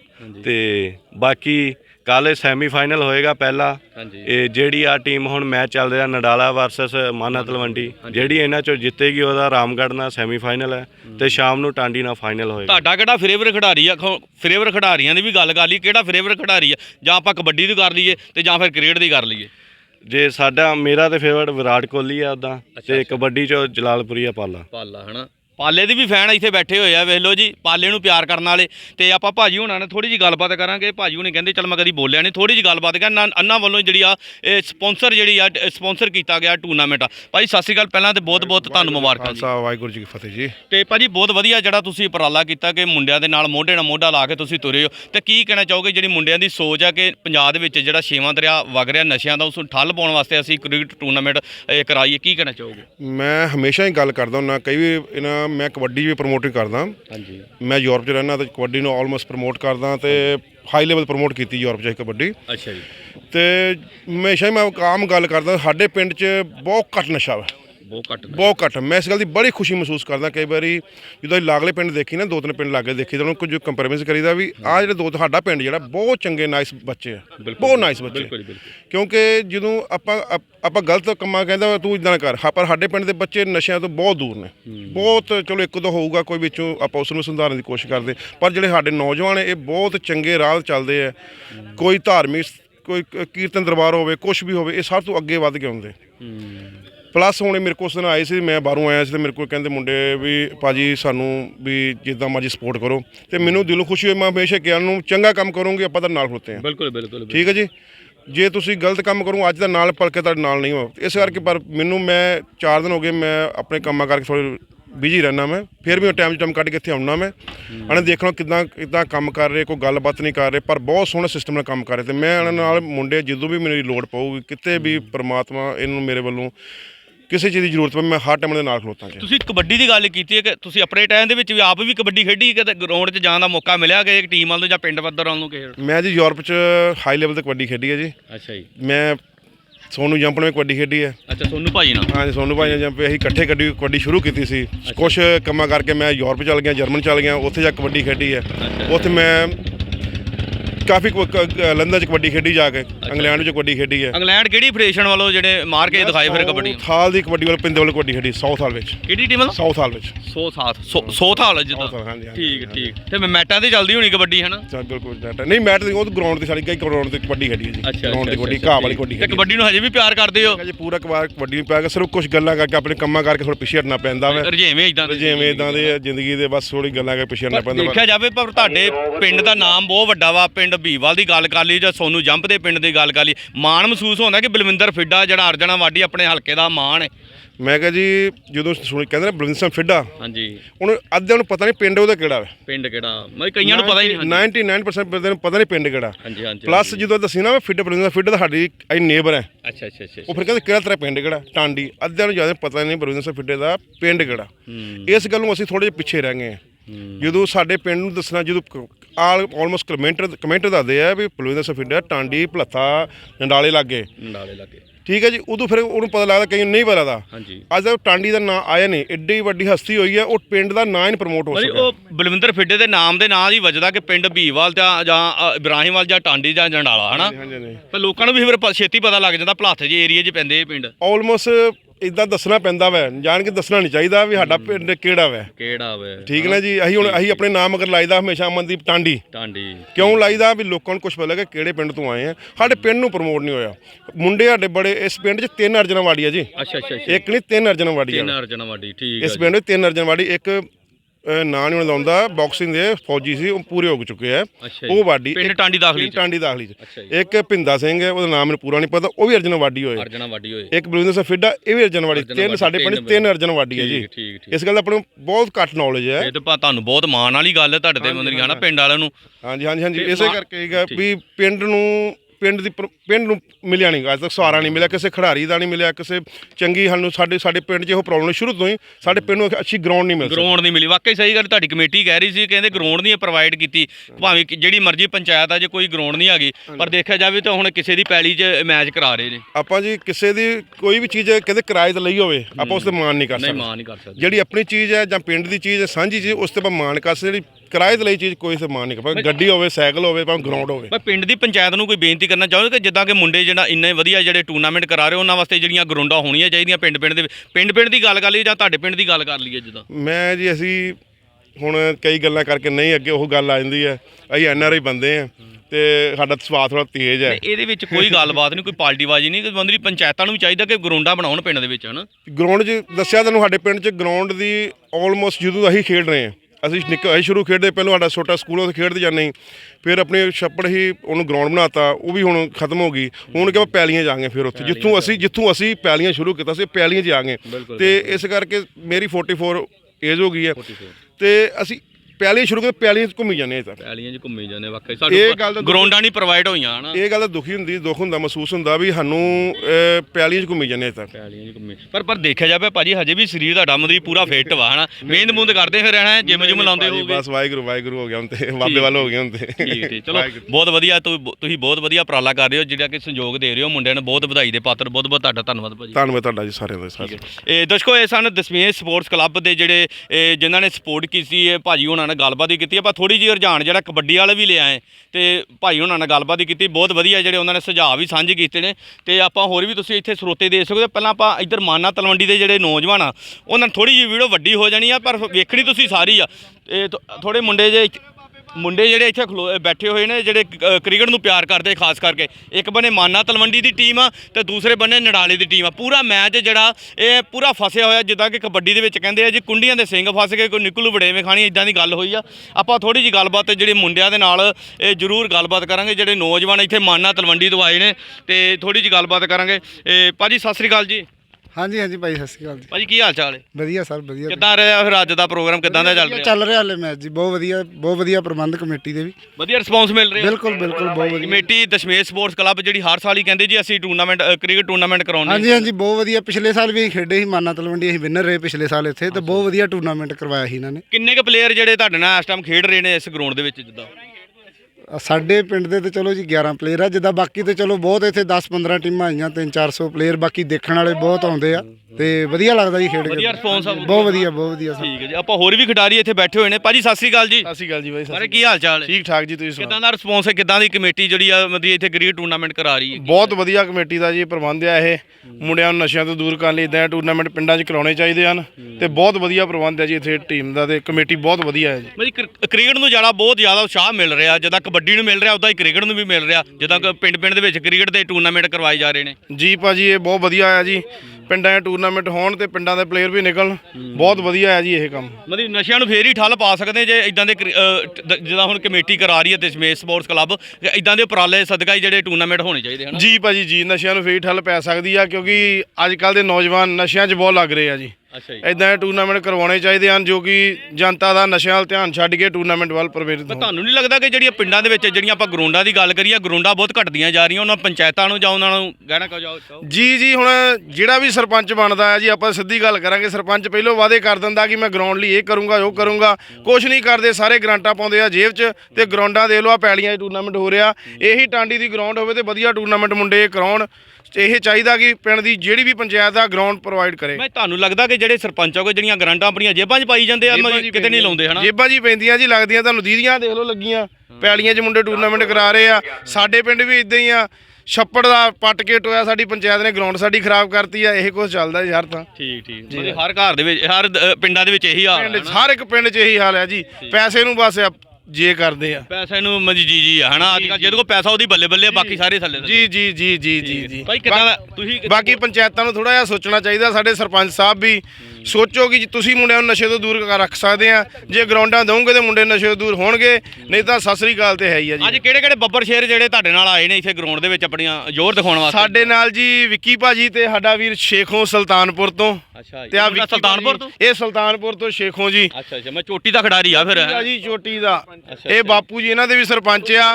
Speaker 2: ਤੇ ਬਾਕੀ ਕੱਲ ਸੈਮੀ ਫਾਈਨਲ ਹੋਏਗਾ ਪਹਿਲਾ।
Speaker 1: ਹਾਂਜੀ।
Speaker 2: ਇਹ ਜਿਹੜੀ ਆ ਟੀਮ ਹੁਣ ਮੈਚ ਚੱਲ ਰਿਹਾ ਨਡਾਲਾ ਵਰਸਸ ਮਾਨਾ ਤਲਵੰਡੀ। ਜਿਹੜੀ ਇਹਨਾਂ ਚੋਂ ਜਿੱਤੇਗੀ ਉਹਦਾ ਰਾਮਗੜ੍ਹ ਨਾਲ ਸੈਮੀ ਫਾਈਨਲ ਹੈ। ਤੇ ਸ਼ਾਮ ਨੂੰ ਟਾਂਡੀ ਨਾਲ ਫਾਈਨਲ ਹੋਏਗਾ।
Speaker 1: ਤੁਹਾਡਾ ਕਿਹੜਾ ਫੇਵਰ ਖਿਡਾਰੀ ਆ? ਫੇਵਰ ਖਿਡਾਰੀਆਂ ਦੀ ਵੀ ਗੱਲ ਕਰ ਲਈ ਕਿਹੜਾ ਫੇਵਰ ਖਿਡਾਰੀ ਆ? ਜਾਂ ਆਪਾਂ ਕਬੱਡੀ ਦੀ ਕਰ ਲਈਏ ਤੇ ਜਾਂ ਫਿਰ ਕ੍ਰਿਕਟ ਦੀ ਕਰ ਲਈਏ?
Speaker 2: ਜੇ ਸਾਡਾ ਮੇਰਾ ਤੇ ਫੇਵਰਟ ਵਿਰਾਟ ਕੋਹਲੀ ਆ ਉਦਾਂ ਤੇ ਕਬੱਡੀ ਚੋਂ ਜਲਾਲਪੁਰੀ ਆ ਪਾਲਾ।
Speaker 1: ਪਾਲਾ ਹਨਾ? ਪਾਲੇ ਦੇ ਵੀ ਫੈਨ ਇੱਥੇ ਬੈਠੇ ਹੋਏ ਆ ਵੇਖ ਲਓ ਜੀ ਪਾਲੇ ਨੂੰ ਪਿਆਰ ਕਰਨ ਵਾਲੇ। ਤੇ ਆਪਾਂ ਭਾਜੀ ਹੁਣਾਂ ਨੇ ਥੋੜੀ ਜੀ ਗੱਲਬਾਤ ਕਰਾਂਗੇ। ਭਾਜੀ ਹੁਣੇ ਕਹਿੰਦੇ ਚਲ ਮੈਂ ਕਦੀ ਬੋਲਿਆ ਨਹੀਂ ਥੋੜੀ ਜੀ ਗੱਲਬਾਤ ਕਰ। ਅੰਨਾ ਵੱਲੋਂ ਜਿਹੜੀ ਆ ਇਹ ਸਪਾਂਸਰ ਜਿਹੜੀ ਆ ਸਪਾਂਸਰ ਕੀਤਾ ਗਿਆ ਟੂਰਨਾਮੈਂਟ ਭਾਜੀ ਸਤਿ ਸ਼੍ਰੀ ਅਕਾਲ ਪਹਿਲਾਂ ਤੇ ਬਹੁਤ ਬਹੁਤ ਤੁਹਾਨੂੰ ਮੁਬਾਰਕਾਂ ਜੀ
Speaker 3: ਖਾਲਸਾ ਵਾਹਿਗੁਰੂ ਜੀ ਕੀ ਫਤਿਹ ਜੀ।
Speaker 1: ਤੇ ਭਾਜੀ ਬਹੁਤ ਵਧੀਆ ਜਿਹੜਾ ਤੁਸੀਂ ਉਪਰਾਲਾ ਕੀਤਾ ਕਿ ਮੁੰਡਿਆਂ ਦੇ ਨਾਲ ਮੋਢੇ ਨਾਲ ਮੋਢਾ ਲਾ ਕੇ ਤੁਸੀਂ ਤੁਰੇ ਹੋ। ਤੇ ਕੀ ਕਹਿਣਾ ਚਾਹੋਗੇ ਜਿਹੜੀ ਮੁੰਡਿਆਂ ਦੀ ਸੋਚ ਆ ਕਿ ਪੰਜਾਬ ਦੇ ਵਿੱਚ ਜਿਹੜਾ ਛੇਵਾਂ ਦਰਿਆ ਵਗ ਰਿਹਾ ਨਸ਼ਿਆਂ ਦਾ ਉਸ ਨੂੰ ਠੱਲ ਪਾਉਣ ਵਾਸਤੇ ਅਸੀਂ ਕ੍ਰਿਕਟ ਟੂਰਨਾਮੈਂਟ ਕਰਾਈਏ ਕੀ ਕਹਿਣਾ ਚਾਹੋਗੇ?
Speaker 3: ਮੈਂ ਹਮੇਸ਼ਾ ਹੀ ਗੱਲ ਕਰਦਾ ਹੁੰਦਾ ਕਈ ਵੀ ਇਹਨਾਂ ਮੈਂ ਕਬੱਡੀ ਵੀ ਪ੍ਰਮੋਟ ਕਰਦਾ।
Speaker 1: ਹਾਂਜੀ।
Speaker 3: ਮੈਂ ਯੂਰਪ 'ਚ ਰਹਿਣਾ ਤੇ ਕਬੱਡੀ ਨੂੰ ਆਲਮੋਸਟ ਪ੍ਰਮੋਟ ਕਰਦਾ ਤੇ ਹਾਈ ਲੈਵਲ ਪ੍ਰਮੋਟ ਕੀਤੀ ਯੂਰਪ 'ਚ ਕਬੱਡੀ।
Speaker 1: ਅੱਛਾ ਜੀ।
Speaker 3: ਤੇ ਹਮੇਸ਼ਾ ਹੀ ਮੈਂ ਆਮ ਗੱਲ ਕਰਦਾ ਸਾਡੇ ਪਿੰਡ 'ਚ ਬਹੁਤ ਘੱਟ ਨਸ਼ਾ ਵਾ।
Speaker 1: ਬਹੁਤ ਘੱਟ
Speaker 3: ਬਹੁਤ ਘੱਟ। ਮੈਂ ਇਸ ਗੱਲ ਦੀ ਬੜੀ ਖੁਸ਼ੀ ਮਹਿਸੂਸ ਕਰਦਾ ਕਈ ਵਾਰੀ ਜਦੋਂ ਅਸੀਂ ਲਾਗਲੇ ਪਿੰਡ ਦੇਖੀ ਨਾ ਦੋ ਤਿੰਨ ਪਿੰਡ ਲਾਗੇ ਦੇਖੀ ਤਾਂ ਉਹਨਾਂ ਕੁਝ ਕੰਪੈਰੀਜ਼ਨ ਕਰੀਦਾ ਵੀ ਆ ਜਿਹੜੇ ਦੋ ਸਾਡਾ ਪਿੰਡ ਜਿਹੜਾ ਬਹੁਤ ਚੰਗੇ ਨਾਈਸ ਬੱਚੇ ਆ। ਬਹੁਤ ਨਾਈਸ ਬੱਚੇ
Speaker 1: ਬਿਲਕੁਲ ਬਿਲਕੁਲ।
Speaker 3: ਕਿਉਂਕਿ ਜਦੋਂ ਆਪਾਂ ਆਪ- ਆਪਾਂ ਗਲਤ ਕੰਮਾਂ ਕਹਿੰਦਾ ਵਾ, ਤੂੰ ਇਦਾਂ ਨਾ ਕਰ। ਹਾਂ, ਪਰ ਸਾਡੇ ਪਿੰਡ ਦੇ ਬੱਚੇ ਨਸ਼ਿਆਂ ਤੋਂ ਬਹੁਤ ਦੂਰ ਨੇ। ਬਹੁਤ ਚਲੋ ਇੱਕ ਦੋ ਹੋਊਗਾ ਕੋਈ ਵਿੱਚੋਂ ਆਪਾਂ ਉਸ ਨੂੰ ਸੁਧਾਰਨ ਦੀ ਕੋਸ਼ਿਸ਼ ਕਰਦੇ। ਪਰ ਜਿਹੜੇ ਸਾਡੇ ਨੌਜਵਾਨ ਇਹ ਬਹੁਤ ਚੰਗੇ ਰਾਹ ਚੱਲਦੇ ਆ। ਕੋਈ ਧਾਰਮਿਕ ਕੋਈ ਕ- ਕੀਰਤਨ ਦਰਬਾਰ ਹੋਵੇ ਕੁਝ ਵੀ ਹੋਵੇ ਇਹ ਸਭ ਤੋਂ ਅੱਗੇ ਵੱਧ ਕੇ ਆਉਂਦੇ। ਪਲੱਸ ਹੁਣ ਇਹ ਮੇਰੇ ਕੋਲ ਉਸ ਦਿਨ ਆਏ ਸੀ ਮੈਂ ਬਾਹਰੋਂ ਆਇਆ ਸੀ ਤੇ ਮੇਰੇ ਕੋਲ ਕਹਿੰਦੇ ਮੁੰਡੇ ਵੀ ਭਾਜੀ ਸਾਨੂੰ ਵੀ ਜਿੱਦਾਂ ਮਰਜ਼ੀ ਸਪੋਰਟ ਕਰੋ। ਤੇ ਮੈਨੂੰ ਦਿਲੋਂ ਖੁਸ਼ੀ ਹੋਈ ਮੈਂ ਹਮੇਸ਼ਾ ਕਿਹਾ ਨੂੰ ਚੰਗਾ ਕੰਮ ਕਰੋਗੇ ਆਪਾਂ ਤਾਂ ਨਾਲ ਖਲੋਤੇ ਹਾਂ।
Speaker 1: ਬਿਲਕੁਲ ਬਿਲਕੁਲ
Speaker 3: ਠੀਕ ਹੈ ਜੀ? ਜੇ ਤੁਸੀਂ ਗਲਤ ਕੰਮ ਕਰੋ ਅੱਜ ਦਾ ਨਾਲ ਪਲ ਕੇ ਤੁਹਾਡੇ ਨਾਲ ਨਹੀਂ ਹੋ ਇਸ ਕਰਕੇ ਪਰ ਮੈਨੂੰ ਮੈਂ 4 ਦਿਨ ਹੋ ਗਏ ਮੈਂ ਆਪਣੇ ਕੰਮਾਂ ਕਰਕੇ ਥੋੜੇ ਬਿਜ਼ੀ ਰਹਿਣਾ ਮੈਂ ਫਿਰ ਵੀ ਟਾਈਮ ਟਾਈਮ ਕੱਢ ਕੇ ਇੱਥੇ ਆਉਣਾ ਮੈਂ। ਅਣੇ ਦੇਖਣਾ ਕਿਦਾਂ ਕਿਦਾਂ ਕੰਮ ਕਰ ਰਹੇ ਕੋਈ ਗੱਲਬਾਤ ਨਹੀਂ ਕਰ ਰਹੇ ਪਰ ਬਹੁਤ ਸੋਹਣਾ ਸਿਸਟਮ ਨਾਲ ਕੰਮ ਕਰ ਰਹੇ ਤੇ ਮੈਂ ਇਹਨਾਂ ਨਾਲ ਮੁੰਡੇ ਜਦੋਂ ਵੀ ਮੇਰੀ ਲੋੜ ਪਊਗੀ ਕਿਤੇ ਵੀ ਪ੍ਰਮਾਤਮਾ ਇਹਨੂੰ ਮੇਰੇ ਵੱਲੋਂ ਕਿਸੇ ਚੀਜ਼ ਦੀ ਜ਼ਰੂਰਤ ਪਵੇ ਮੈਂ ਹਰ ਟਾਈਮ ਦੇ ਨਾਲ ਖਲੋਤਾ ਜੀ
Speaker 1: ਤੁਸੀਂ ਕਬੱਡੀ ਦੀ ਗੱਲ ਕੀਤੀ ਹੈ ਕਿ ਤੁਸੀਂ ਆਪਣੇ ਟਾਈਮ ਦੇ ਵਿੱਚ ਵੀ ਆਪ ਵੀ ਕਬੱਡੀ ਖੇਡੀ ਕਿਤੇ ਗਰਾਊਂਡ 'ਚ ਜਾਣ ਦਾ ਮੌਕਾ ਮਿਲਿਆ ਕਿ ਇੱਕ ਟੀਮ ਵੱਲੋਂ ਜਾਂ ਪਿੰਡ ਪੱਧਰ ਵੱਲੋਂ ਕਿਸੇ
Speaker 3: ਮੈਂ ਜੀ ਯੂਰਪ 'ਚ ਹਾਈ ਲੈਵਲ ਤੇ ਕਬੱਡੀ ਖੇਡੀ ਹੈ ਜੀ।
Speaker 1: ਅੱਛਾ ਜੀ।
Speaker 3: ਮੈਂ ਸੋਨੂ ਜੰਪ ਨੇ ਕਬੱਡੀ ਖੇਡੀ ਹੈ।
Speaker 1: ਅੱਛਾ ਸੋਨੂ ਭਾਜੀ ਨਾਲ?
Speaker 3: ਹਾਂਜੀ ਸੋਨੂ ਭਾਈਆਂ ਜੰਪ ਅਸੀਂ ਇਕੱਠੇ ਕਬੱਡੀ ਕਬੱਡੀ ਸ਼ੁਰੂ ਕੀਤੀ ਸੀ। ਕੁਝ ਕੰਮਾਂ ਕਰਕੇ ਮੈਂ ਯੂਰਪ ਚਲ ਗਿਆ ਜਰਮਨ ਚਲ ਗਿਆ ਉੱਥੇ ਜਾ ਕਬੱਡੀ ਖੇਡੀ ਹੈ। ਉੱਥੇ ਮੈਂ ਕਾਫੀ ਕੁ- ਕ- ਲੰਦਨ ਚ ਕਬੱਡੀ ਖੇਡੀ ਜਾ ਕੇ ਇੰਗਲੈਂਡ ਚ ਕਬੱਡੀ ਖੇਡੀ ਹੈ।
Speaker 1: ਇੰਗਲੈਂਡ ਕਿਹੜੀ ਫੈਡਰੇਸ਼ਨ ਵੱਲੋਂ ਜਿਹੜੇ ਮਾਰ ਕੇ ਦਿਖਾਏ ਫਿਰ ਕਬੱਡੀ
Speaker 3: ਹਾਲ ਦੀ ਕਬੱਡੀ ਵਾਲੇ ਪਿੰਦੇ ਵਾਲੇ ਕਬੱਡੀ ਖੇਡੀ ਸਾਊਥ ਹਾਲ ਵਿੱਚ।
Speaker 1: ਕਿਹੜੀ ਟੀਮ ਵੱਲੋਂ?
Speaker 3: ਸਾਊਥ ਹਾਲ ਵਿੱਚ।
Speaker 1: ਸੋ ਸਾਥ ਸੋ ਥਾਲ ਜਿੱਦਾਂ
Speaker 3: South Hall, ਹਾਂਜੀ, ਹਾਂਜੀ,
Speaker 1: ਠੀਕ ਠੀਕ। ਤੇ ਮੈਂ ਮੈਟਾਂ ਤੇ ਚੱਲਦੀ ਹੋਣੀ ਕਬੱਡੀ ਹੈ ਨਾ
Speaker 3: ਚਲ ਬਿਲਕੁਲ ਡਾਟਾ ਨਹੀਂ ਮੈਟ ਦੀ ਉਹ ਗਰਾਊਂਡ ਤੇ ਸਾਡੀ ਕਈ ਗਰਾਊਂਡ ਤੇ ਕਬੱਡੀ ਖੇਡੀ ਹੈ ਜੀ। ਗਰਾਊਂਡ ਤੇ ਕਬੱਡੀ ਘਾਹ ਵਾਲੀ ਕਬੱਡੀ
Speaker 1: ਤੇ
Speaker 3: ਖੇਡੀ।
Speaker 1: ਕਬੱਡੀ ਨੂੰ ਹਜੇ ਵੀ ਪਿਆਰ ਕਰਦੇ ਹੋ?
Speaker 3: ਜੀ ਪੂਰਾ ਕਬਾਰ ਕਬੱਡੀ ਨੂੰ ਕੇ ਸਿਰਫ ਕੁਝ ਗੱਲਾਂ ਕਰਕੇ ਆਪਣੇ ਕੰਮਾਂ ਕਰਕੇ ਥੋੜਾ ਪਿੱਛੇ ਹਟਣਾ ਪੈਂਦਾ ਵਾ।
Speaker 1: ਰਜੇਵੇਂ ਇਦਾਂ ਦੇ
Speaker 3: ਜਿਵੇਂ ਇਦਾਂ ਦੇ ਆ ਜ਼ਿੰਦਗੀ ਦੇ ਬਸ ਥੋੜੀ ਗੱਲਾਂ ਕਰਕੇ ਪਿੱਛੇ ਹਟਣਾ ਪੈਂਦਾ ਵਾ।
Speaker 1: ਦੇਖਿਆ ਜਾਵੇ ਪਰ ਤੁਹਾਡੇ ਪਿੰਡ ਦਾ ਨਾਮ ਬਹੁਤ ਵੱਡਾ ਵਾ ਪਿੰਡ ਭੀਵਾਲ ਦੀ ਗੱਲ ਕਰ ਲਈ ਜਾਂ ਸੋਨੂ ਜੰਪ ਦੇ ਪਿੰਡ ਦੀ ਗੱਲ ਕਰ ਲਈ ਮਾਣ ਮਹਿਸੂਸ ਹੁੰਦਾ ਕਿ ਬਲਵਿੰਦਰ ਫਿੱਡਾ ਜਿਹੜਾ ਅਰਜਣਾ ਵਾਡੀ ਆਪਣੇ ਹਲਕੇ ਦਾ ਮਾਣ ਹੈ।
Speaker 3: ਮੈਂ ਕਿਹਾ ਜੀ ਜਦੋਂ ਸੁਣੀ ਕਹਿੰਦੇ ਨੇ ਬਲਵਿੰਦਰ ਸਿੰਘ ਫਿੱਡਾ
Speaker 1: ਹਾਂਜੀ।
Speaker 3: ਹੁਣ ਅੱਧਿਆਂ ਨੂੰ ਪਤਾ ਨਹੀਂ ਪਿੰਡ ਉਹਦਾ ਕਿਹੜਾ ਵਾ
Speaker 1: ਪਿੰਡ ਕਿਹੜਾ? ਮੈਂ ਕਈਆਂ ਨੂੰ ਪਤਾ ਹੀ ਨਹੀਂ
Speaker 3: 99% ਬੰਦੇ ਨੂੰ ਪਤਾ ਨਹੀਂ ਪਿੰਡ ਕਿਹੜਾ।
Speaker 1: ਹਾਂਜੀ ਹਾਂਜੀ
Speaker 3: ਪਲੱਸ ਜਦੋਂ ਦੱਸੀ ਨਾ ਮੈਂ ਫਿੱਡ ਬਲਵਿੰਦਰ ਫਿੱਡ ਤਾਂ ਸਾਡੀ ਆਈ ਨੇਬਰ ਹੈ।
Speaker 1: ਅੱਛਾ ਅੱਛਾ ਅੱਛਾ
Speaker 3: ਉਹ ਫਿਰ ਕਹਿੰਦੇ ਕਿਹੜਾ ਤੇਰਾ ਪਿੰਡ ਕਿਹੜਾ? ਟਾਂਡੀ। ਅੱਧਿਆਂ ਨੂੰ ਜ਼ਿਆਦਾ ਪਤਾ ਨਹੀਂ ਬਲਵਿੰਦਰ ਸਿੰਘ ਫਿੱਡੇ ਦਾ ਪਿੰਡ ਕਿਹੜਾ।
Speaker 1: ਹੂੰ।
Speaker 3: ਇਸ ਗੱਲ ਨੂੰ ਅਸੀਂ ਥੋੜੇ ਜਿਹਾ ਪਿੱਛੇ ਰਹਿ ਗਏ ਹਾਂ। ਜਦੋਂ ਸਾਡੇ ਪਿੰਡ ਨੂੰ ਦੱਸਣਾ ਜਦੋਂ ਆਲ ਆਲਮੋਸਟ ਕਮੈਂਟਰ ਕਮੈਂਟਰ ਦੱਸਦੇ ਆ ਵੀ ਬਲਵਿੰਦਰ ਸਿੰਘ ਫਿੱਡਾ ਟਾਂਡੀ ਭਲੱਥਾ ਨੰਡਾਲੇ ਲੱਗੇ।
Speaker 1: ਨਾਲੇ ਲੱਗੇ।
Speaker 3: ਠੀਕ ਹੈ ਜੀ ਉਦੋਂ ਫਿਰ ਉਹਨੂੰ ਪਤਾ ਲੱਗਦਾ ਕਈ ਨੂੰ ਨਹੀਂ ਪਤਾ ਦਾ
Speaker 1: ਹਾਂਜੀ।
Speaker 3: ਅੱਜ ਦਾ ਟਾਂਡੀ ਦਾ ਨਾਂ ਆਇਆ ਨਹੀਂ ਏਡੀ ਵੱਡੀ ਹਸਤੀ ਹੋਈ ਹੈ ਉਹ ਪਿੰਡ ਦਾ ਨਾਂ ਹੀ ਪ੍ਰਮੋਟ ਹੋ
Speaker 1: ਭਾਜੀ
Speaker 3: ਸਕਿਆ।
Speaker 1: ਉਹ ਬਲਵਿੰਦਰ ਫਿੱਡੇ ਦੇ ਨਾਮ ਦੇ ਨਾਲ ਹੀ ਵੱਜਦਾ ਕਿ ਪਿੰਡ ਭੀਵਾਲ ਜਾਂ ਜਾਂ ਅ, ਇਬਰਾਹੀਮਵਾਲ ਜਾਂ ਟਾਂਡੀ ਜਾਂ ਜੰਡਾਲਾ ਹਨਾ?
Speaker 3: ਹਾਂਜੀ ਹਾਂਜੀ
Speaker 1: ਪਰ ਲੋਕਾਂ ਨੂੰ ਵੀ ਫਿਰ ਪ- ਛੇਤੀ ਪਤਾ ਲੱਗ ਜਾਂਦਾ ਭਲਾਥੇ ਜੇ ਏਰੀਆ 'ਚ ਪੈਂਦੇ ਇਹ ਪਿੰਡ।
Speaker 3: ਆਲਮੋਸਟ ਇਦਾਂ ਦੱਸਣਾ ਪੈਂਦਾ ਵੈ ਜਾਣ ਕੇ ਦੱਸਣਾ ਨਹੀਂ ਚਾਹੀਦਾ ਵੀ ਸਾਡਾ ਪਿੰਡ ਕਿਹੜਾ ਵੈ।
Speaker 1: ਕਿਹੜਾ ਵੇ?
Speaker 3: ਠੀਕ ਨਾ ਜੀ ਅਸੀਂ ਹੁਣ ਅਸੀਂ ਆਪਣੇ ਨਾਮ ਅਗਰ ਲਾਈਦਾ ਹਮੇਸ਼ਾ ਅਮਨਦੀਪ ਟਾਂਡੀ।
Speaker 1: ਟਾਂਡੀ
Speaker 3: ਕਿਉਂ ਲਾਈਦਾ? ਵੀ ਲੋਕਾਂ ਨੂੰ ਕੁਝ ਪਤਾ ਲੱਗੇ ਕਿਹੜੇ ਪਿੰਡ ਤੋਂ ਆਏ ਆ। ਸਾਡੇ ਪਿੰਡ ਨੂੰ ਪ੍ਰਮੋਟ ਨਹੀਂ ਹੋਇਆ। ਮੁੰਡੇ ਸਾਡੇ ਬੜੇ ਇਸ ਪਿੰਡ 'ਚ ਤਿੰਨ ਅਰਜਨਾਂ ਵਾੜੀ ਆ ਜੀ।
Speaker 1: ਅੱਛਾ ਅੱਛਾ ਅੱਛਾ।
Speaker 3: ਇੱਕ ਨਹੀਂ ਤਿੰਨ ਅਰਜਨਾਂ ਵਾੜੀ
Speaker 1: ਤਿੰਨ
Speaker 3: ਆ
Speaker 1: ਅਰਜਨ ਵਾਡੀ ਠੀਕ
Speaker 3: ਇਸ
Speaker 1: ਹੈ
Speaker 3: ਪਿੰਡ 'ਚ ਤਿੰਨ ਅਰਜਨ ਵਾੜੀ ਇੱਕ ਅਹ, ਨਾਂ ਨਹੀਂ ਉਹਨਾਂ ਦਾ ਆਉਂਦਾ। ਬਾਕਸਿੰਗ ਦੇ ਫੌਜੀ ਸੀ ਉਹ ਪੂਰੇ ਹੋ ਚੁੱਕੇ ਆ।
Speaker 1: ਅੱਛਾ ਜੀ।
Speaker 3: ਉਹ ਵਾਡੀ
Speaker 1: ਪਿੰਡ ਟਾਂਡੀ ਦਾਖਲੀ ਚ।
Speaker 3: ਟਾਂਡੀ ਦਾਖਲੀ 'ਚ।
Speaker 1: ਅੱਛਾ ਜੀ।
Speaker 3: ਇੱਕ ਭਿੰਦਾ ਸਿੰਘ ਹੈ ਉਹਦਾ ਨਾਮ ਮੈਨੂੰ ਪੂਰਾ ਨਹੀਂ ਪਤਾ। ਉਹ ਵੀ ਅਰਜਨ ਵਾਡੀ ਹੋਏ।
Speaker 1: ਅਰਜਨਾ ਵਾਡੀ ਹੋਏ।
Speaker 3: ਇੱਕ ਬਲਵਿੰਦਰ ਸਿੰਘ ਫਿੱਡਾ ਇਹ ਵੀ ਅਰਜਨ
Speaker 1: ਅਰਜਨ
Speaker 3: ਤਿੰਨ ਸਾਡੇ ਪਿੰਡ
Speaker 1: ਤਿੰਨ
Speaker 3: ਤਿੰਨ ਅਰਜਨ ਵਾਡੀ ਹੈ ਜੀ।
Speaker 1: ਠੀਕ ਠੀਕ ਠੀਕ।
Speaker 3: ਇਸ ਗੱਲ ਦਾ ਆਪਾਂ ਨੂੰ ਬਹੁਤ ਘੱਟ ਨੌਲੇਜ ਹੈ।
Speaker 1: ਇਹ ਤਾਂ ਭਾ ਤੁਹਾਨੂੰ ਬਹੁਤ ਮਾਣ ਵਾਲੀ ਗੱਲ ਹੈ ਤੁਹਾਡੇ ਤੇ ਮੰਦਰੀ ਨਾ ਪਿੰਡ ਵਾਲਿਆਂ ਨੂੰ।
Speaker 3: ਹਾਂਜੀ ਹਾਂਜੀ ਹਾਂਜੀ। ਇਸੇ ਕਰਕੇ ਹੈਗਾ ਵੀ ਪਿੰਡ ਨੂੰ ਪਿੰਡ ਦੀ ਪ੍ਰ- ਪਿੰਡ ਨੂੰ ਮਿਲਿਆ ਨਹੀਂ ਅੱਜ ਤੱਕ ਸਹਾਰਾ ਨਹੀਂ ਮਿਲਿਆ ਕਿਸੇ ਖਿਡਾਰੀ ਦਾ ਨਹੀਂ ਮਿਲਿਆ ਕਿਸੇ ਚੰਗੀ ਸਾਨੂੰ ਸਾਡੇ ਸਾਡੇ ਪਿੰਡ 'ਚ ਇਹੋ ਪ੍ਰੋਬਲਮ ਸ਼ੁਰੂ ਤੋਂ ਹੀ ਸਾਡੇ ਪਿੰਡ ਨੂੰ ਇੱਕ ਅੱਛੀ ਗਰਾਊਂਡ ਨਹੀਂ ਮਿਲ ਸਕਦੀ
Speaker 1: ਗਰਾਊਂਡ ਨਹੀਂ ਮਿਲੀ। ਵਾਕਈ ਸਹੀ ਗੱਲ ਤੁਹਾਡੀ ਕਮੇਟੀ ਕਹਿ ਰਹੀ ਸੀ ਕਹਿੰਦੇ ਗਰਾਊਂਡ ਨਹੀਂ ਪ੍ਰੋਵਾਈਡ ਕੀਤੀ। ਭਾਵੇਂ ਕਿ ਜਿਹੜੀ ਮਰਜ਼ੀ ਪੰਚਾਇਤ ਆ ਜੇ ਕੋਈ ਗਰਾਊਂਡ ਨਹੀਂ ਹੈਗੀ ਪਰ ਦੇਖਿਆ ਜਾਵੇ ਤਾਂ ਹੁਣ ਕਿਸੇ ਦੀ ਪੈਲੀ 'ਚ ਮੈਚ ਕਰਾ ਰਹੇ ਨੇ।
Speaker 3: ਆਪਾਂ ਜੀ ਕਿਸੇ ਦੀ ਕੋਈ ਵੀ ਚੀਜ਼ ਕਹਿੰਦੇ ਕਿਰਾਏ ਤੇ ਲਈ ਹੋਵੇ ਆਪਾਂ ਉਸ ਤੇ ਮਾਣ ਨਹੀਂ ਕਰ
Speaker 1: ਨਹੀਂ
Speaker 3: ਸਕਦੇ।
Speaker 1: ਮਾਂ ਨਹੀਂ ਕਰ ਸਕਦੇ।
Speaker 3: ਜਿਹੜੀ ਆਪਣੀ ਚੀਜ਼ ਹੈ ਜਾਂ ਪਿੰਡ ਦੀ ਚੀਜ਼ ਹੈ ਸਾਂਝੀ ਚੀਜ਼ ਉਸ ਤੇ ਆਪਾਂ ਮਾਣ ਕਰ ਸਕਦੇ ਜਿਹੜੀ ਕਿਰਾਏ ਤੇ ਲਈ ਚੀਜ਼ ਕੋਈ ਮਾਣ ਨਹੀਂ ਭਾਵੇਂ ਗੱਡੀ ਹੋਵੇ ਸਾਈਕਲ ਹੋਵੇ ਭਾਵੇਂ ਗਰਾਊਂਡ ਹੋਵੇ।
Speaker 1: ਮੈਂ ਪਿੰਡ ਦੀ ਪੰਚਾਇਤ ਨੂੰ ਕੋਈ ਬੇਨਤੀ ਕਰਨਾ ਚਾਹੁੰਦਾ ਕਿ ਜਿੱਦਾਂ ਕਿ ਮੁੰਡੇ ਜਿਹੜਾ ਇੰਨੇ ਵਧੀਆ ਜਿਹੜੇ ਟੂਰਨਾਮੈਂਟ ਕਰਾ ਰਹੇ ਉਹਨਾਂ ਵਾਸਤੇ ਜਿਹੜੀਆਂ ਗਰਾਊਂਡਾਂ ਹੋਣੀਆਂ ਚਾਹੀਦੀਆਂ ਪਿੰਡ ਪਿੰਡ ਦੇ। ਪਿੰਡ ਪਿੰਡ ਦੀ ਗੱਲ ਕਰ ਲਈਏ ਜਾਂ ਤੁਹਾਡੇ ਪਿੰਡ ਦੀ ਗੱਲ ਕਰ ਲਈਏ ਜਿੱਦਾਂ?
Speaker 3: ਮੈਂ ਜੀ ਅਸੀਂ ਹੁਣ ਕਈ ਗੱਲਾਂ ਕਰਕੇ ਨਹੀਂ ਅੱਗੇ ਉਹ ਗੱਲ ਆ ਜਾਂਦੀ ਹੈ। ਅਸੀਂ ਐਨ ਆਰ ਆਈ ਬੰਦੇ ਆ ਤੇ ਸਾਡਾ ਸਵਾਦ ਥੋੜਾ ਤੇਜ਼ ਹੈ।
Speaker 1: ਇਹਦੇ ਵਿੱਚ ਕੋਈ ਗੱਲਬਾਤ ਨਹੀਂ ਕੋਈ ਪਾਰਟੀਬਾਜ਼ੀ ਨਹੀਂ ਕਿ ਬੰਦੀ ਪੰਚਾਇਤਾਂ ਨੂੰ ਵੀ ਚਾਹੀਦਾ ਕਿ ਗਰਾਊਂਡਾਂ ਬਣਾਉਣ ਪਿੰਡ ਦੇ ਵਿੱਚ ਹਨਾ?
Speaker 3: ਗਰਾਊਂਡ 'ਚ ਦੱਸਿਆ ਤੁਹਾਨੂੰ ਸਾਡੇ ਪਿੰਡ 'ਚ ਗਰਾਊਂਡ ਦੀ ਆਲਮੋਸਟ ਜਦੋਂ ਅਸੀਂ ਖੇਡ ਰਹੇ ਹਾਂ ਅਸੀਂ ਨਿੱਕ ਅਸੀਂ ਸ਼ੁਰੂ ਖੇਡਦੇ ਪਹਿਲਾਂ ਸਾਡਾ ਛੋਟਾ ਸਕੂਲ ਉੱਥੇ ਖੇਡਦੇ ਜਾਂਦੇ ਸੀ। ਫਿਰ ਆਪਣੇ ਛੱਪੜ ਹੀ ਉਹਨੂੰ ਗਰਾਊਂਡ ਬਣਾਤਾ ਉਹ ਵੀ ਹੁਣ ਖਤਮ ਹੋ ਗਈ। ਹੁਣ ਕਿ ਆਪਾਂ ਪੈਲੀਆਂ ਜਾਾਂਗੇ ਫਿਰ ਉੱਥੇ ਜਿੱਥੋਂ ਅਸੀਂ ਜਿੱਥੋਂ ਅਸੀਂ ਪੈਲੀਆਂ ਸ਼ੁਰੂ ਕੀਤਾ ਸੀ ਪੈਲੀਆਂ ਜਾਾਂਗੇ ਤੇ ਇਸ ਕਰਕੇ ਮੇਰੀ 44 ਏਜ ਹੋ ਗਈ ਹੈ। ਤੇ ਅਸੀਂ ਪੈਲੀਆਂ ਸ਼ੁਰੂ ਕਰ ਪੈਲੀਆਂ 'ਚ ਘੁੰਮੀ ਜਾਂਦੇ ਅਜੇ ਤੱਕ
Speaker 1: ਪੈਲੀਆਂ 'ਚ ਘੁੰਮੇ ਜਾਂਦੇ ਵਾਕਈ।
Speaker 3: ਇਹ
Speaker 1: ਸਾਡੇ
Speaker 3: ਗੱਲ ਤਾਂ
Speaker 1: ਗਰਾਊਂਡਾਂ ਨਹੀਂ ਪ੍ਰੋਵਾਈਡ ਹੋਈਆਂ ਹਨਾ?
Speaker 3: ਇਹ ਗੱਲ ਤਾਂ ਦੁਖੀ ਹੁੰਦੀ ਦੁੱਖ ਹੁੰਦਾ ਮਹਿਸੂਸ ਹੁੰਦਾ ਵੀ ਸਾਨੂੰ ਅਹ, 'ਚ ਘੁੰਮੀ ਜਾਂਦੇ ਅਜੇ ਤੱਕ
Speaker 1: ਪੈਲੀਆਂ 'ਚ ਘੁੰਮੇ ਪਰ ਪਰ ਦੇਖਿਆ ਜਾਵੇ ਭਾਜੀ ਹਜੇ ਵੀ ਸਰੀਰ ਤੁਹਾਡਾ ਮਤਲਬ ਪੂਰਾ ਫਿੱਟ ਵਾ ਹਨਾ? ਮਿਹਨਤ ਮੁੰਦ ਕਰਦੇ ਫਿਰ ਰਹਿਣਾ ਜਿਮ ਜਿਮ ਲਾਉਂਦੇ
Speaker 3: ਭਾਜੀ,
Speaker 1: ਹੋਗੇ
Speaker 3: ਬਸ ਵਾਹਿਗੁਰੂ ਵਾਹਿਗੁਰੂ ਹੋ ਗਿਆ ਹੁਣ ਤੇ ਬਾਬੇ ਵੱਲ ਹੋ ਗਏ ਹੁਣ ਤੇ।
Speaker 1: ਠੀਕ ਠੀਕ। ਚਲੋ
Speaker 3: ਵਾਹਿਗੁਰੂ।
Speaker 1: ਬਹੁਤ ਵਧੀਆ ਤੁ- ਤੁਸੀਂ ਬਹੁਤ ਵਧੀਆ ਉਪਰਾਲਾ ਕਰ ਰਹੇ ਹੋ ਜਿਹੜਾ ਕਿ ਸੰਯੋਗ ਦੇ ਰਹੇ ਹੋ ਮੁੰਡਿਆਂ ਨੂੰ ਬਹੁਤ ਵਧਾਈ ਦੇ ਪਾਤਰ ਬਹੁਤ ਬਹੁਤ ਤੁਹਾਡਾ ਧੰਨਵਾਦ ਭਾਜੀ।
Speaker 3: ਧੰਨਵਾਦ ਤੁਹਾਡਾ ਜੀ ਸਾਰਿਆਂ ਦਾ ਸਾਰਿਆਂ ਦਾ।
Speaker 1: ਇਹ ਦਰਸ਼ਕੋ ਇਹ ਸਨ ਦਸਵੇਂ ਸਪੋਰਟਸ ਕਲੱਬ ਦੇ ਜਿਹੜੇ ਇਹ ਜਿਨ੍ਹਾਂ ਨੇ ਸਪੋਰਟ ਕੀਤੀ ਹੈ ਭਾਜੀ ਉਹਨਾਂ ਨਾਲ ਗੱਲਬਾਤ ਹੀ ਕੀਤੀ, ਆਪਾਂ ਥੋੜੀ ਜਿਹੀ ਰੁਝਾਨ ਜਿਹੜਾ ਕਬੱਡੀ ਵਾਲੇ ਵੀ ਲਿਆਏ ਤੇ ਭਾਈ ਉਹਨਾਂ ਨਾਲ ਗੱਲਬਾਤ ਹੀ ਕੀਤੀ, ਬਹੁਤ ਵਧੀਆ ਜਿਹੜੇ ਉਹਨਾਂ ਨੇ ਸੁਝਾਅ ਵੀ ਸਾਂਝੇ ਕੀਤੇ ਨੇ ਤੇ ਆਪਾਂ ਹੋਰ ਵੀ ਤੁਸੀਂ ਇੱਥੇ ਸਰੋਤੇ ਦੇ ਸਕਦੇ ਹੋ। ਪਹਿਲਾਂ ਆਪਾਂ ਇੱਧਰ ਮਾਨਾ ਤਲਵੰਡੀ ਦੇ ਜਿਹੜੇ ਨੌਜਵਾਨ ਆ, ਉਹਨਾਂ ਥੋੜੀ ਜਿਹੀ ਵੀਡੀਓ ਵੱਡੀ ਹੋ ਜਾਣੀ ਆ, ਪਰ ਵੇਖਣੀ ਤੁਸੀਂ ਸਾਰੀ ਆ ਤੇ ਥੋੜੇ ਮੁੰਡੇ ਜੇ ਮੁੰਡੇ ਜਿਹੜੇ ਇੱਥੇ ਖਲੋ ਬੈਠੇ ਹੋਏ ਨੇ, ਜਿਹੜੇ ਕ- ਕ੍ਰਿਕਟ ਨੂੰ ਪਿਆਰ ਕਰਦੇ, ਖਾਸ ਕਰਕੇ। ਇੱਕ ਬੰਨੇ ਮਾਨਾ ਤਲਵੰਡੀ ਦੀ ਟੀਮ ਆ ਤੇ ਦੂਸਰੇ ਬੰਨੇ ਨਡਾਲੇ ਦੀ ਟੀਮ ਆ। ਪੂਰਾ ਮੈਚ ਜਿਹੜਾ, ਇਹ ਪੂਰਾ ਫਸਿਆ ਹੋਇਆ, ਜਿੱਦਾਂ ਕਿ ਕਬੱਡੀ ਦੇ ਵਿੱਚ ਕਹਿੰਦੇ ਆ ਜੀ, ਕੁੰਡੀਆਂ ਦੇ ਸਿੰਘ ਫਸ ਗਏ, ਕੋਈ ਨਿਕਲੂ ਵੜੇਵੇਂ ਖਾਣੀ ਇਦਾਂ ਦੀ ਗੱਲ ਹੋਈ ਆ। ਆਪਾਂ ਥੋੜੀ ਜੀ ਗੱਲਬਾਤ ਜਿਹੜੇ ਮੁੰਡਿਆਂ ਦੇ ਨਾਲ, ਇਹ ਜ਼ਰੂਰ ਗੱਲਬਾਤ ਕਰਾਂਗੇ, ਜਿਹੜੇ ਨੌਜਵਾਨ ਇੱਥੇ ਮਾਨਾ ਤਲਵੰਡੀ ਤੋਂ ਆਏ ਨੇ, ਤੇ ਥੋੜੀ ਜੀ ਗੱਲਬਾਤ ਕਰਾਂਗੇ। ਇਹ ਭਾਜੀ ਸਤਿ ਸ੍ਰੀ ਅਕਾਲ ਜੀ।
Speaker 4: ਹਾਂਜੀ ਹਾਂਜੀ ਭਾਈ ਸਤਿ ਸ਼੍ਰੀ ਅਕਾਲ ਜੀ।
Speaker 1: ਭਾਜੀ ਕੀ ਹਾਲ ਚਾਲ ਹੈ?
Speaker 4: ਵਧੀਆ ਸਰ ਵਧੀਆ।
Speaker 1: ਕਿੱਦਾਂ ਰਿਹਾ ਫਿਰ ਅੱਜ ਦਾ ਪ੍ਰੋਗਰਾਮ? ਕਿੱਦਾਂ ਦਾ ਚੱਲ ਰਿਹਾ?
Speaker 4: ਚੱਲ ਰਿਹਾ ਹਲੇ ਮੈਚ ਜੀ ਬਹੁਤ ਵਧੀਆ ਬਹੁਤ ਵਧੀਆ ਪ੍ਰਬੰਧ ਕਮੇਟੀ ਦੇ ਵੀ।
Speaker 1: ਵਧੀਆ ਰਿਸਪੌਂਸ ਮਿਲ ਰਿਹਾ।
Speaker 4: ਬਿਲਕੁਲ ਬਿਲਕੁਲ ਬਹੁਤ ਵਧੀਆ।
Speaker 1: ਕਮੇਟੀ ਦਸ਼ਮੇਸ਼ ਸਪੋਰਟਸ ਕਲੱਬ ਜਿਹੜੀ ਹਰ ਸਾਲ ਹੀ ਕਹਿੰਦੇ ਜੀ ਅਸੀਂ ਟੂਰਨਾਮੈਂਟ ਕ੍ਰਿਕਟ ਟੂਰਨਾਮੈਂਟ ਕਰਾਉਂਦੇ
Speaker 4: ਹਾਂਜੀ ਹਾਂਜੀ ਬਹੁਤ ਵਧੀਆ। ਪਿਛਲੇ ਸਾਲ ਵੀ ਖੇਡੇ ਸੀ ਮਾਨਾ ਤਲਵੰਡੀ ਅਸੀਂ ਵਿਨਰ ਰਹੇ ਪਿਛਲੇ ਸਾਲ ਇੱਥੇ ਤੇ ਬਹੁਤ ਵਧੀਆ ਟੂਰਨਾਮੈਂਟ ਕਰਵਾਇਆ ਸੀ ਇਹਨਾਂ ਨੇ।
Speaker 1: ਕਿੰਨੇ ਕੁ ਪਲੇਅਰ ਜਿਹੜੇ ਤੁਹਾਡੇ ਨਾਲ ਇਸ ਟਾਈਮ ਖੇਡ ਰਹੇ ਨੇ ਇਸ ਗਰਾਊਂਡ ਦੇ ਵਿੱਚ ਜਿੱਦਾਂ?
Speaker 4: ਸਾਡੇ ਪਿੰਡ ਦੇ ਤੇ ਚਲੋ ਜੀ 11 ਪਲੇਅਰ ਆ, ਜਿੱਦਾਂ ਬਾਕੀ ਤੇ ਚਲੋ ਬਹੁਤ ਇੱਥੇ 10 15 ਟੀਮਾਂ ਆਈਆਂ 3 400 ਪਲੇਅਰ ਬਾਕੀ ਦੇਖਣ ਵਾਲੇ ਬਹੁਤ ਆਉਂਦੇ ਆ। ਤੇ ਵਧੀਆ ਲੱਗਦਾ ਜੀ ਖੇਡ ਕੇ।
Speaker 1: ਵਧੀਆ response ਆ।
Speaker 4: ਬਹੁਤ ਵਧੀਆ ਬਹੁਤ ਵਧੀਆ ਸਰ।
Speaker 1: ਠੀਕ ਹੈ ਜੀ। ਆਪਾਂ ਹੋਰ ਵੀ ਖਿਡਾਰੀ ਇੱਥੇ ਬੈਠੇ ਹੋਏ ਨੇ। ਭਾਜੀ ਸਤਿ ਸ੍ਰੀ ਅਕਾਲ ਜੀ।
Speaker 5: ਸਤਿ ਸ਼੍ਰੀ ਅਕਾਲ ਜੀ ਬਾਈ
Speaker 1: ਸਾਰੇ ਕੀ ਹਾਲ ਚਾਲ ਹੈ?
Speaker 5: ਠੀਕ ਠਾਕ ਜੀ ਤੁਸੀਂ ਸੁਣਾਓ?
Speaker 1: ਕਿਦਾਂ ਦਾ ਰਿਸਪੌਂਸ ਹੈ? ਕਿਦਾਂ ਦੀ ਕਮੇਟੀ ਜਿਹੜੀ ਆ ਮਤਲਬ ਇੱਥੇ ਕ੍ਰਿਕਟ ਟੂਰਨਾਮੈਂਟ ਕਰਾ ਰਹੀ ਹੈ?
Speaker 5: ਬਹੁਤ ਵਧੀਆ ਕਮੇਟੀ ਦਾ ਜੀ ਪ੍ਰਬੰਧ ਆ ਇਹ। ਮੁੰਡਿਆਂ ਨੂੰ ਨਸ਼ਿਆਂ ਤੋਂ ਦੂਰ ਕਰਨ ਲਈ ਇਦਾਂ ਟੂਰਨਾਮੈਂਟ ਪਿੰਡਾਂ 'ਚ ਕਰਾਉਣੇ ਚਾਹੀਦੇ ਹਨ ਤੇ ਬਹੁਤ ਵਧੀਆ ਪ੍ਰਬੰਧ ਹੈ ਜੀ ਇੱਥੇ ਟੀਮ ਦਾ ਤੇ ਕਮੇਟੀ ਬਹੁਤ ਵਧੀਆ ਹੈ ਜੀ।
Speaker 1: ਮਤਲਬ ਕ੍ਰਿਕਟ ਨੂੰ ਜਿਹੜਾ ਬਹੁਤ ਜ਼ਿਆਦਾ ਉਤਸ਼ਾਹ ਮਿਲ ਰਿਹਾ। ਜਿੱਦਾਂ ਕਬੱਡੀ ਨੂੰ ਮਿਲ ਰਿਹਾ ਉਦਾਂ ਹੀ ਕ੍ਰਿਕਟ ਨੂੰ ਵੀ ਮਿਲ ਰਿਹਾ। ਜਿੱਦਾਂ ਕਿ ਪਿੰਡ ਪਿੰਡ ਦੇ ਵਿੱਚ ਕ੍ਰਿਕਟ ਦੇ ਟੂਰਨਾਮੈਂਟ ਕਰਵਾਏ ਜਾ ਰਹੇ ਨੇ।
Speaker 5: ਜੀ ਭਾਜੀ ਇਹ ਬਹੁਤ ਵਧੀਆ ਆ ਜੀ। ਪਿੰਡਾਂ 'ਚ ਟੂਰਨਾਮੈਂਟ ਹੋਣ ਤੇ ਪਿੰਡਾਂ ਦੇ ਪਲੇਅਰ ਵੀ ਨਿਕਲਣ। ਬਹੁਤ ਵਧੀਆ ਹੈ ਜੀ ਇਹ ਕੰਮ।
Speaker 1: ਮਤਲਬ ਨਸ਼ਿਆਂ ਨੂੰ ਫੇਰ ਹੀ ਠੱਲ ਪਾ ਸਕਦੇ ਜੇ ਇਦਾਂ ਦੇ ਕ੍ਰਿ- ਅਹ, ਦ- ਜਿੱਦਾਂ ਹੁਣ ਕਮੇਟੀ ਕਰਾ ਰਹੀ ਹੈ ਦਸ਼ਮੇਸ਼ ਸਪੋਰਟਸ ਕਲੱਬ ਇਦਾਂ ਦੇ ਉਪਰਾਲੇ ਸਦਕਾ ਹੀ ਜਿਹੜੇ ਟੂਰਨਾਮੈਂਟ ਹੋਣੇ ਚਾਹੀਦੇ ਹਨ।
Speaker 5: ਜੀ ਭਾਜੀ ਜੀ ਨਸ਼ਿਆਂ ਨੂੰ ਫੇਰ ਠੱਲ ਪੈ ਸਕਦੀ ਆ ਕਿਉਂਕਿ ਅੱਜ ਕੱਲ ਦੇ ਨੌਜਵਾਨ ਨਸ਼ਿਆਂ 'ਚ ਬਹੁਤ ਲੱਗ ਰਹੇ ਆ ਜੀ। ਇਦਾਂ ਦੇ ਟੂਰਨਾਮੈਂਟ ਕਰਵਾਉਣੇ ਚਾਹੀਦੇ ਹਨ ਜੋ ਕਿ ਜਨਤਾ ਦਾ ਨਸ਼ਿਆਂ ਵੱਲ ਧਿਆਨ ਛੱਡ ਕੇ ਟੂਰਨਾਮੈਂਟ ਵੱਲ ਪ੍ਰੇਰਿਤ ਹੋਣ।
Speaker 1: ਤੁਹਾਨੂੰ ਨਹੀਂ ਲੱਗਦਾ ਕਿ ਜਿਹੜੀਆਂ ਪਿੰਡਾਂ ਦੇ ਵਿੱਚ ਜਿਹੜੀਆਂ ਆਪਾਂ ਗਰਾਊਂਡਾਂ ਦੀ ਗੱਲ ਕਰੀਏ ਗਰਾਊਂਡਾਂ ਬਹੁਤ ਘਟਦੀਆਂ ਜਾ ਰਹੀਆਂ ਉਹਨਾਂ ਪੰਚਾਇਤਾਂ ਨੂੰ ਜਾਂ ਉਹਨਾਂ ਨੂੰ ਕਹਿਣਾ ਕਹੋ ਜਾਓ
Speaker 5: ਜੀ ਜੀ ਹੁਣ ਜਿਹੜਾ ਵੀ ਸਰਪੰਚ ਬਣਦਾ ਹੈ ਜੀ ਆਪਾਂ ਸਿੱਧੀ ਗੱਲ ਕਰਾਂਗੇ ਸਰਪੰਚ ਪਹਿਲੋਂ ਵਾਅਦੇ ਕਰ ਦਿੰਦਾ ਕਿ ਮੈਂ ਗਰਾਊਂਡ ਲਈ ਇਹ ਕਰੂੰਗਾ ਉਹ ਕਰੂੰਗਾ। ਕੁਝ ਨਹੀਂ ਕਰਦੇ ਸਾਰੇ ਗਰਾਂਟਾਂ ਪਾਉਂਦੇ ਆ ਜੇਬ 'ਚ ਤੇ ਗਰਾਊਂਡਾਂ ਦੇ ਲੋ ਆ ਪੈਲੀਆਂ 'ਚ ਟੂਰਨਾਮੈਂਟ ਹੋ ਰਿਹਾ। ਇਹੀ ਟਾਂਡੀ ਦੀ ਗਰਾਊਂਡ ਹੋਵੇ ਤੇ ਵਧੀਆ ਟੂਰਨਾਮੈਂਟ ਮੁੰਡੇ ਕਰਾਉਣ। ਇਹ ਚਾਹੀਦਾ ਕਿ ਪਿੰਡ ਦੀ ਜਿਹੜੀ ਵੀ ਪੰਚਾਇਤ ਆ ਗਰਾਊਂਡ ਪ੍ਰੋਵਾਈਡ ਕਰੇ।
Speaker 1: ਮੈਂ ਤੁਹਾਨੂੰ ਲੱਗਦਾ ਕਿ ਜਿਹੜੇ ਸਰਪੰਚ ਹੋਗੇ ਜਿਹੜੀਆਂ ਗਰਾਂਟਾਂ ਆਪਣੀਆਂ ਜੇਬਾਂ 'ਚ ਪਾਈ ਜਾਂਦੇ ਆ ਕਿਤੇ ਨਹੀਂ। ਲਾਉਂਦੇ ਹਨਾ?
Speaker 5: ਜੇਬਾਂ ਜੀ ਪੈਂਦੀਆਂ ਜੀ ਲੱਗਦੀਆਂ ਤੁਹਾਨੂੰ ਦੀਦੀਆਂ ਦੇਖ ਲਓ ਲੱਗੀਆਂ। ਪੈਲੀਆਂ 'ਚ ਮੁੰਡੇ ਟੂਰਨਾਮੈਂਟ ਕਰਾ ਰਹੇ ਆ। ਸਾਡੇ ਪਿੰਡ ਵੀ ਇਦਾਂ ਹੀ ਆ। ਛੱਪੜ ਦਾ ਪੱਟ ਕੇ ਟੋਇਆ ਸਾਡੀ ਪੰਚਾਇਤ ਨੇ ਗਰਾਊਂਡ ਸਾਡੀ ਖਰਾਬ ਕਰਤੀ ਆ। ਇਹ ਕੁਝ ਚੱਲਦਾ ਹਰ ਤਾਂ
Speaker 1: ਠੀਕ ਠੀਕ। ਮਤਲਬ ਹਰ ਘਰ ਦੇ ਵਿੱਚ ਹਰ ਪਿੰਡਾਂ ਦੇ ਵਿੱਚ ਇਹੀ ਹਾਲ ਹੈ
Speaker 5: 'ਚ ਹਰ ਇੱਕ ਪਿੰਡ 'ਚ ਇਹੀ ਹਾਲ ਹੈ ਜੀ। ਪੈਸੇ ਨੂੰ ਬਸ ਜੇ ਕਰਦੇ ਆ।
Speaker 1: ਪੈਸੇ ਨੂੰ ਮਜੀ ਜੀ ਜੀ ਆ, ਹਨਾ? ਅੱਜ ਕੱਲ੍ਹ ਜਿਹਦੇ ਕੋਲ ਪੈਸਾ ਉਹਦੀ ਬੱਲੇ ਬੱਲੇ ਆ, ਬਾਕੀ ਸਾਰੇ ਥੱਲੇ ਥੱਲੇ।
Speaker 5: ਜੀ ਜੀ ਜੀ ਜੀ ਜੀ ਜੀ।
Speaker 1: ਭਾਈ ਕਿੱਦਾਂ ਦਾ ਤੁਸੀਂ
Speaker 5: ਬਾਕੀ ਪੰਚਾਇਤਾਂ ਨੂੰ ਥੋੜਾ ਜਿਹਾ ਸੋਚਣਾ ਚਾਹੀਦਾ ਸਾਡੇ ਸਰਪੰਚ ਸਾਹਿਬ ਵੀ ਸੋਚੋ ਕਿ ਜੀ ਤੁਸੀਂ ਮੁੰਡਿਆਂ ਨੂੰ ਨਸ਼ੇ ਤੋਂ ਦੂਰ ਰੱਖ ਸਕਦੇ ਆ। ਜੇ ਗਰਾਊਂਡਾਂ ਦਵੋਗੇ ਤੇ ਮੁੰਡੇ ਨਸ਼ੇ ਤੋਂ ਦੂਰ ਹੋਣਗੇ ਨਹੀਂ ਤਾਂ ਸਤਿ ਸ੍ਰੀ ਅਕਾਲ ਤੇ ਹੈ ਹੀ ਆ
Speaker 1: ਅੱਜ
Speaker 5: ਜੀ
Speaker 1: ਕਿਹੜੇ ਕਿਹੜੇ ਬੱਬਰ ਸ਼ੇਰ ਜਿਹੜੇ ਤੁਹਾਡੇ ਨਾਲ ਆਏ ਨੇ ਇੱਥੇ ਗਰਾਊਂਡ ਦੇ ਵਿੱਚ ਆਪਣੀਆਂ ਜ਼ੋਰ ਦਿਖਾਉਣ ਵਾਸਤੇ?
Speaker 5: ਸਾਡੇ ਨਾਲ ਜੀ ਵਿੱਕੀ ਭਾਜੀ ਤੇ ਸਾਡਾ ਵੀਰ ਸ਼ੇਖੋਂ ਸੁਲਤਾਨਪੁਰ ਤੋਂ।
Speaker 1: ਅੱਛਾ
Speaker 5: ਤੇ ਆ
Speaker 1: ਵਿੱਕੀ ਸੁਲਤਾਨਪੁਰ ਤੋਂ?
Speaker 5: ਇਹ ਸੁਲਤਾਨਪੁਰ ਤੋਂ ਸ਼ੇਖੋਂ ਜੀ।
Speaker 1: ਅੱਛਾ ਅੱਛਾ ਮੈਂ ਚੋਟੀ ਦਾ ਖਿਡਾਰੀ ਆ ਫਿਰ।
Speaker 5: ਜੀ ਚੋਟੀ ਦਾ। ਇਹ ਬਾਪੂ ਜੀ ਇਹਨਾਂ ਦੇ ਵੀ ਸਰਪੰਚ ਆ।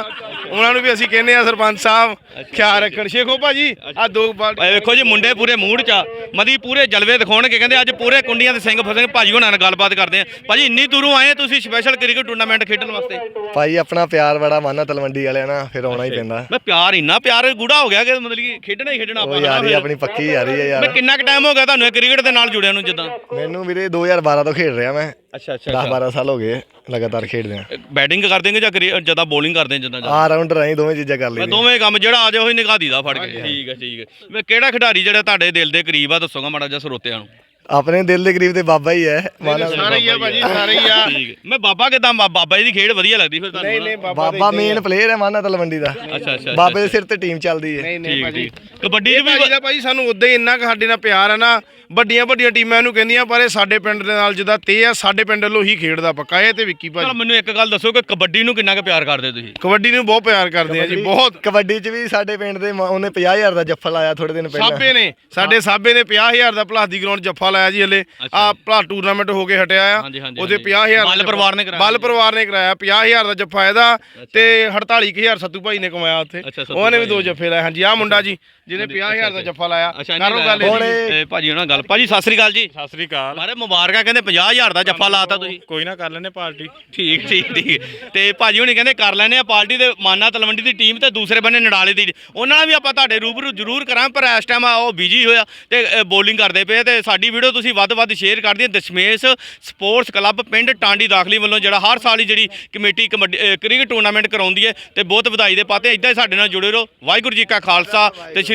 Speaker 5: ਉਹਨਾਂ ਨੂੰ ਵੀ ਅਸੀਂ ਕਹਿੰਦੇ ਆ ਸਰਪੰਚ ਸਾਹਿਬ ਖਿਆਲ ਰੱਖਣ। ਸ਼ੇਖੋ ਭਾਜੀ ਆ ਦੋ
Speaker 1: ਵੇਖੋ ਜੀ ਮੁੰਡੇ ਪੂਰੇ ਮੂਡ 'ਚ ਆ। ਮਦੀ ਪੂਰੇ ਜਲਵੇ ਦਿਖਾਉਣਗੇ ਕਹਿੰਦੇ ਅੱਜ ਪੂਰੇ ਕੁੰਡੀਆਂ ਦੇ ਸਿੰਘ ਫਸਣਗੇ ਭਾਜੀ ਹੁਣਾਂ ਨਾਲ ਗੱਲਬਾਤ ਕਰਦੇ ਆ। ਭਾਜੀ ਇੰਨੀ ਦੂਰੋਂ ਆਏ ਤੁਸੀਂ ਸਪੈਸ਼ਲ ਕ੍ਰਿਕਟ ਟੂਰਨਾਮੈਂਟ ਖੇਡਣ ਵਾਸਤੇ?
Speaker 6: ਭਾਈ ਆਪਣਾ ਪਿਆਰ ਬੜਾ ਮਾਨਾ ਤਲਵੰਡੀ ਵਾਲਿਆਂ ਨਾਲ ਫਿਰ ਆਉਣਾ ਹੀ ਪੈਂਦਾ।
Speaker 1: ਮੈਂ ਪਿਆਰ ਇੰਨਾ ਪਿਆਰ ਗੂੜਾ ਹੋ ਗਿਆ ਕਿ ਮਤਲਬ ਕਿ ਖੇਡਣਾ ਹੀ ਖੇਡਣਾ
Speaker 6: ਉਹ
Speaker 1: ਆਪਾਂ
Speaker 6: ਯਾਰੀ ਆਪਣੀ ਪੱਕੀ ਯਾਰੀ ਹੈ
Speaker 1: ਮੈਂ
Speaker 6: ਯਾਰ
Speaker 1: ਕਿੰਨਾ ਕੁ ਟਾਈਮ ਹੋ ਗਿਆ ਤੁਹਾਨੂੰ ਕ੍ਰਿਕਟ ਦੇ ਨਾਲ ਜੁੜਿਆ ਨੂੰ ਜਿੱਦਾਂ?
Speaker 6: ਮੈਨੂੰ ਵੀਰੇ 2012 ਤੋਂ ਖੇਡ ਰਿਹਾ ਮੈਂ।
Speaker 1: ਅੱਛਾ
Speaker 6: 10 12 ਸਾਲ ਹੋ ਗਏ ਲਗਾਤਾਰ ਖੇਡਦੇ ਆ।
Speaker 1: ਬੈਟਿੰਗ ਕਰ ਦੇਂਗੇ ਜਾਂ ਜਿੱਦਾਂ ਬੋਲਿੰਗ ਕਰਦੇ ਜਿੱਦਾਂ
Speaker 6: ਆ ਰਾਉਂਡਰ ਆਈ ਦੋਵੇਂ ਚੀਜ਼ਾਂ ਕਰ
Speaker 1: ਮੈਂ
Speaker 6: ਲਈ
Speaker 1: ਦੋਵੇਂ ਕੰਮ ਜਿਹੜਾ ਆ ਜਾ ਉਹੀ ਨਿਗਾਹ ਦੀਦਾ ਫੜ ਕੇ। ਠੀਕ ਹੈ ਠੀਕ ਹੈ। ਮੈਂ ਕਿਹੜਾ ਖਿਡਾਰੀ ਜਿਹੜਾ ਤੁਹਾਡੇ ਦਿਲ ਦੇ ਕਰੀਬ ਆ ਦੱਸੋਗਾ ਮਾੜਾ ਜਿਹਾ ਸਰੋਤਿਆਂ ਨੂੰ?
Speaker 6: ਆਪਣੇ ਦਿਲ ਦੇ ਕਰੀਬ ਤੇ ਬਾਬਾ ਹੀ ਹੈ ਮਾਨਾ
Speaker 5: ਸਾਰੇ ਹੀ ਆ ਭਾਜੀ ਸਾਰੇ ਹੀ ਆ।
Speaker 1: ਠੀਕ ਹੈ। ਮੈਂ ਬਾਬਾ ਕਿਦਾਂ ਬਾਬਾ ਜੀ ਦੀ ਖੇਡ ਵਧੀਆ ਲੱਗਦੀ ਫਿਰ ਤੁਹਾਨੂੰ
Speaker 5: ਨਹੀਂ ਨਹੀਂ ਬਾਬਾ
Speaker 6: ਬਾਬਾ ਮੇਨ ਪਲੇਅਰ ਹੈ ਮਾਨਾ ਤਲਵੰਡੀ ਦਾ।
Speaker 1: ਅੱਛਾ ਅੱਛਾ
Speaker 6: ਬਾਬੇ ਦੇ ਸਿਰ ਤੇ ਟੀਮ ਚੱਲਦੀ ਹੈ।
Speaker 5: ਨਹੀਂ ਨਹੀਂ
Speaker 1: ਠੀਕ
Speaker 5: ਭਾਜੀ।
Speaker 1: ਠੀਕ। ਕਬੱਡੀ 'ਚ
Speaker 5: ਇਹ
Speaker 1: ਵੀ
Speaker 5: ਭਾਜੀ ਦਾ ਭਾਜੀ ਸਾਨੂੰ ਉਦਾਂ ਹੀ ਇੰਨਾ ਕੁ ਸਾਡੇ ਨਾਲ ਪਿਆਰ ਆ ਨਾ ਵੱਡੀਆਂ ਵੱਡੀਆਂ ਟੀਮਾਂ ਇਹਨੂੰ ਕਹਿੰਦੀਆਂ ਪਰ ਇਹ ਸਾਡੇ ਪਿੰਡ ਦੇ ਨਾਲ ਜਿੱਦਾਂ ਤੇ ਆ ਸਾਡੇ ਪਿੰਡ ਵੱਲੋਂ ਹੀ ਖੇਡਦਾ ਪੱਕਾ ਇਹ ਤੇ ਵਿੱਕੀ
Speaker 1: ਚਲੋ
Speaker 5: ਭਾਜੀ
Speaker 1: ਮੈਨੂੰ ਇੱਕ ਗੱਲ ਦੱਸੋ ਕਿ ਕਬੱਡੀ ਨੂੰ ਕਿੰਨਾ ਕੁ ਪਿਆਰ ਕਰਦੇ ਤੁਸੀਂ?
Speaker 5: ਕਬੱਡੀ ਨੂੰ ਬਹੁਤ ਪਿਆਰ ਕਰਦੇ ਆ ਜੀ ਬਹੁਤ।
Speaker 6: ਕਬੱਡੀ 'ਚ ਵੀ ਸਾਡੇ ਪਿੰਡ ਦੇ ਮ- ਉਹਨੇ 50000 ਦਾ ਜੱਫਾ ਲਾਇਆ ਥੋੜੇ ਦਿਨ ਪਹਿਲਾਂ।
Speaker 5: ਸਾਬੇ ਨੇ ਸਾਡੇ ਸਾਬੇ ਨੇ 50000 ਦਾ ਭਲਾਸ ਦੀ ਗਰਾਊਂਡ ਜੱਫਾ ਲਾਇਆ ਜੀ ਹਲੇ। ਆ ਭਲਾ ਟੂਰਨਾਮੈਂਟ ਹੋ ਕੇ ਹਟਿਆ ਆ। ਉਹਦੇ
Speaker 1: ਹਾਂਜੀ।
Speaker 5: 50000 ਦਾ
Speaker 1: ਬੱਲ ਪਰਿਵਾਰ ਨੇ ਕਰਾਇਆ
Speaker 5: ਬੱਲ ਪਰਿਵਾਰ ਨੇ ਕਰਾਇਆ 50000 ਦਾ ਜੱਫਾ ਇਹਦਾ ਤੇ 48000 ਸੱਤੂ ਭਾਈ ਨੇ ਕਮਾਇਆ ਉੱਥੇ। ਉਹਨੇ ਵੀ
Speaker 1: ਭਾਈ
Speaker 5: ਦੋ ਜੱਫੇ ਲਾਏ। ਹਾਂਜੀ ਆ ਮੁੰਡਾ ਜੀ। ਜਿਹਨੇ 50000 ਦਾ ਜੱਫਾ ਲਾਇਆ ਕਰੋ ਗੱਲ ਇਹਦੀ।
Speaker 1: ਇਹ ਭਾਜੀ ਉਹਨਾਂ ਨਾਲ ਗੱਲ ਭਾਜੀ ਸਤਿ ਸ੍ਰੀ ਅਕਾਲ ਜੀ।
Speaker 7: ਸਤਿ ਸ੍ਰੀ ਅਕਾਲ।
Speaker 1: ਮਾਰੇ ਮੁਬਾਰਕਾਂ ਕਹਿੰਦੇ 50000 ਦਾ ਜੱਫਾ ਲਾਤਾ ਤੁਸੀਂ।
Speaker 7: ਕੋਈ ਨਾ ਕਰ ਲੈਨੇ ਪਾਰਟੀ।
Speaker 1: ਠੀਕ ਠੀਕ ਠੀਕ। ਤੇ ਭਾਜੀ ਹੁਣੀ ਕਹਿੰਦੇ ਕਰ ਲੈਨੇ ਆ ਪਾਰਟੀ ਦੇ ਮਾਨਾ ਤਲਵੰਡੀ ਦੀ ਟੀਮ ਤੇ ਦੂਸਰੇ ਬੰਨੇ ਨਡਾਲੇ ਦੀ। ਉਹਨਾਂ ਨਾਲ ਵੀ ਆਪਾਂ ਤੁਹਾਡੇ ਰੂਬਰੂ ਜ਼ਰੂਰ ਕਰਾਂ ਪਰ ਇਸ ਟਾਈਮ ਉਹ ਬਿਜ਼ੀ ਹੋਇਆ ਤੇ ਬੋਲਿੰਗ ਕਰਦੇ ਪਏ ਤੇ ਸਾਡੀ ਵੀਡੀਓ ਤੁਸੀਂ ਵੱਧ ਵੱਧ ਸ਼ੇਅਰ ਕਰ ਦਿਓ। ਦਸ਼ਮੇਸ਼ ਸਪੋਰਟਸ ਕਲੱਬ ਪਿੰਡ ਟਾਂਡੀ ਦਾਖਲੀ ਵੱਲੋਂ ਜਿਹੜਾ ਹਰ ਸਾਲ ਹੀ ਜਿਹੜੀ ਕਮੇਟੀ ਕਬੱਡੀ ਕ੍ਰਿਕਟ ਟੂਰਨਾਮੈਂਟ ਕਰਾਉਂਦੀ ਹੈ ਤੇ ਬਹੁਤ ਵਧਾਈ ਦੇ ਪਾਤੇ। ਇਦਾਂ ਹੀ ਸਾਡੇ ਨਾਲ ਜੁੜੇ ਰਹੋ। ਵਾਹਿਗੁਰੂ ਜੀ ਕਾ ਖਾਲਸਾ ਤੇ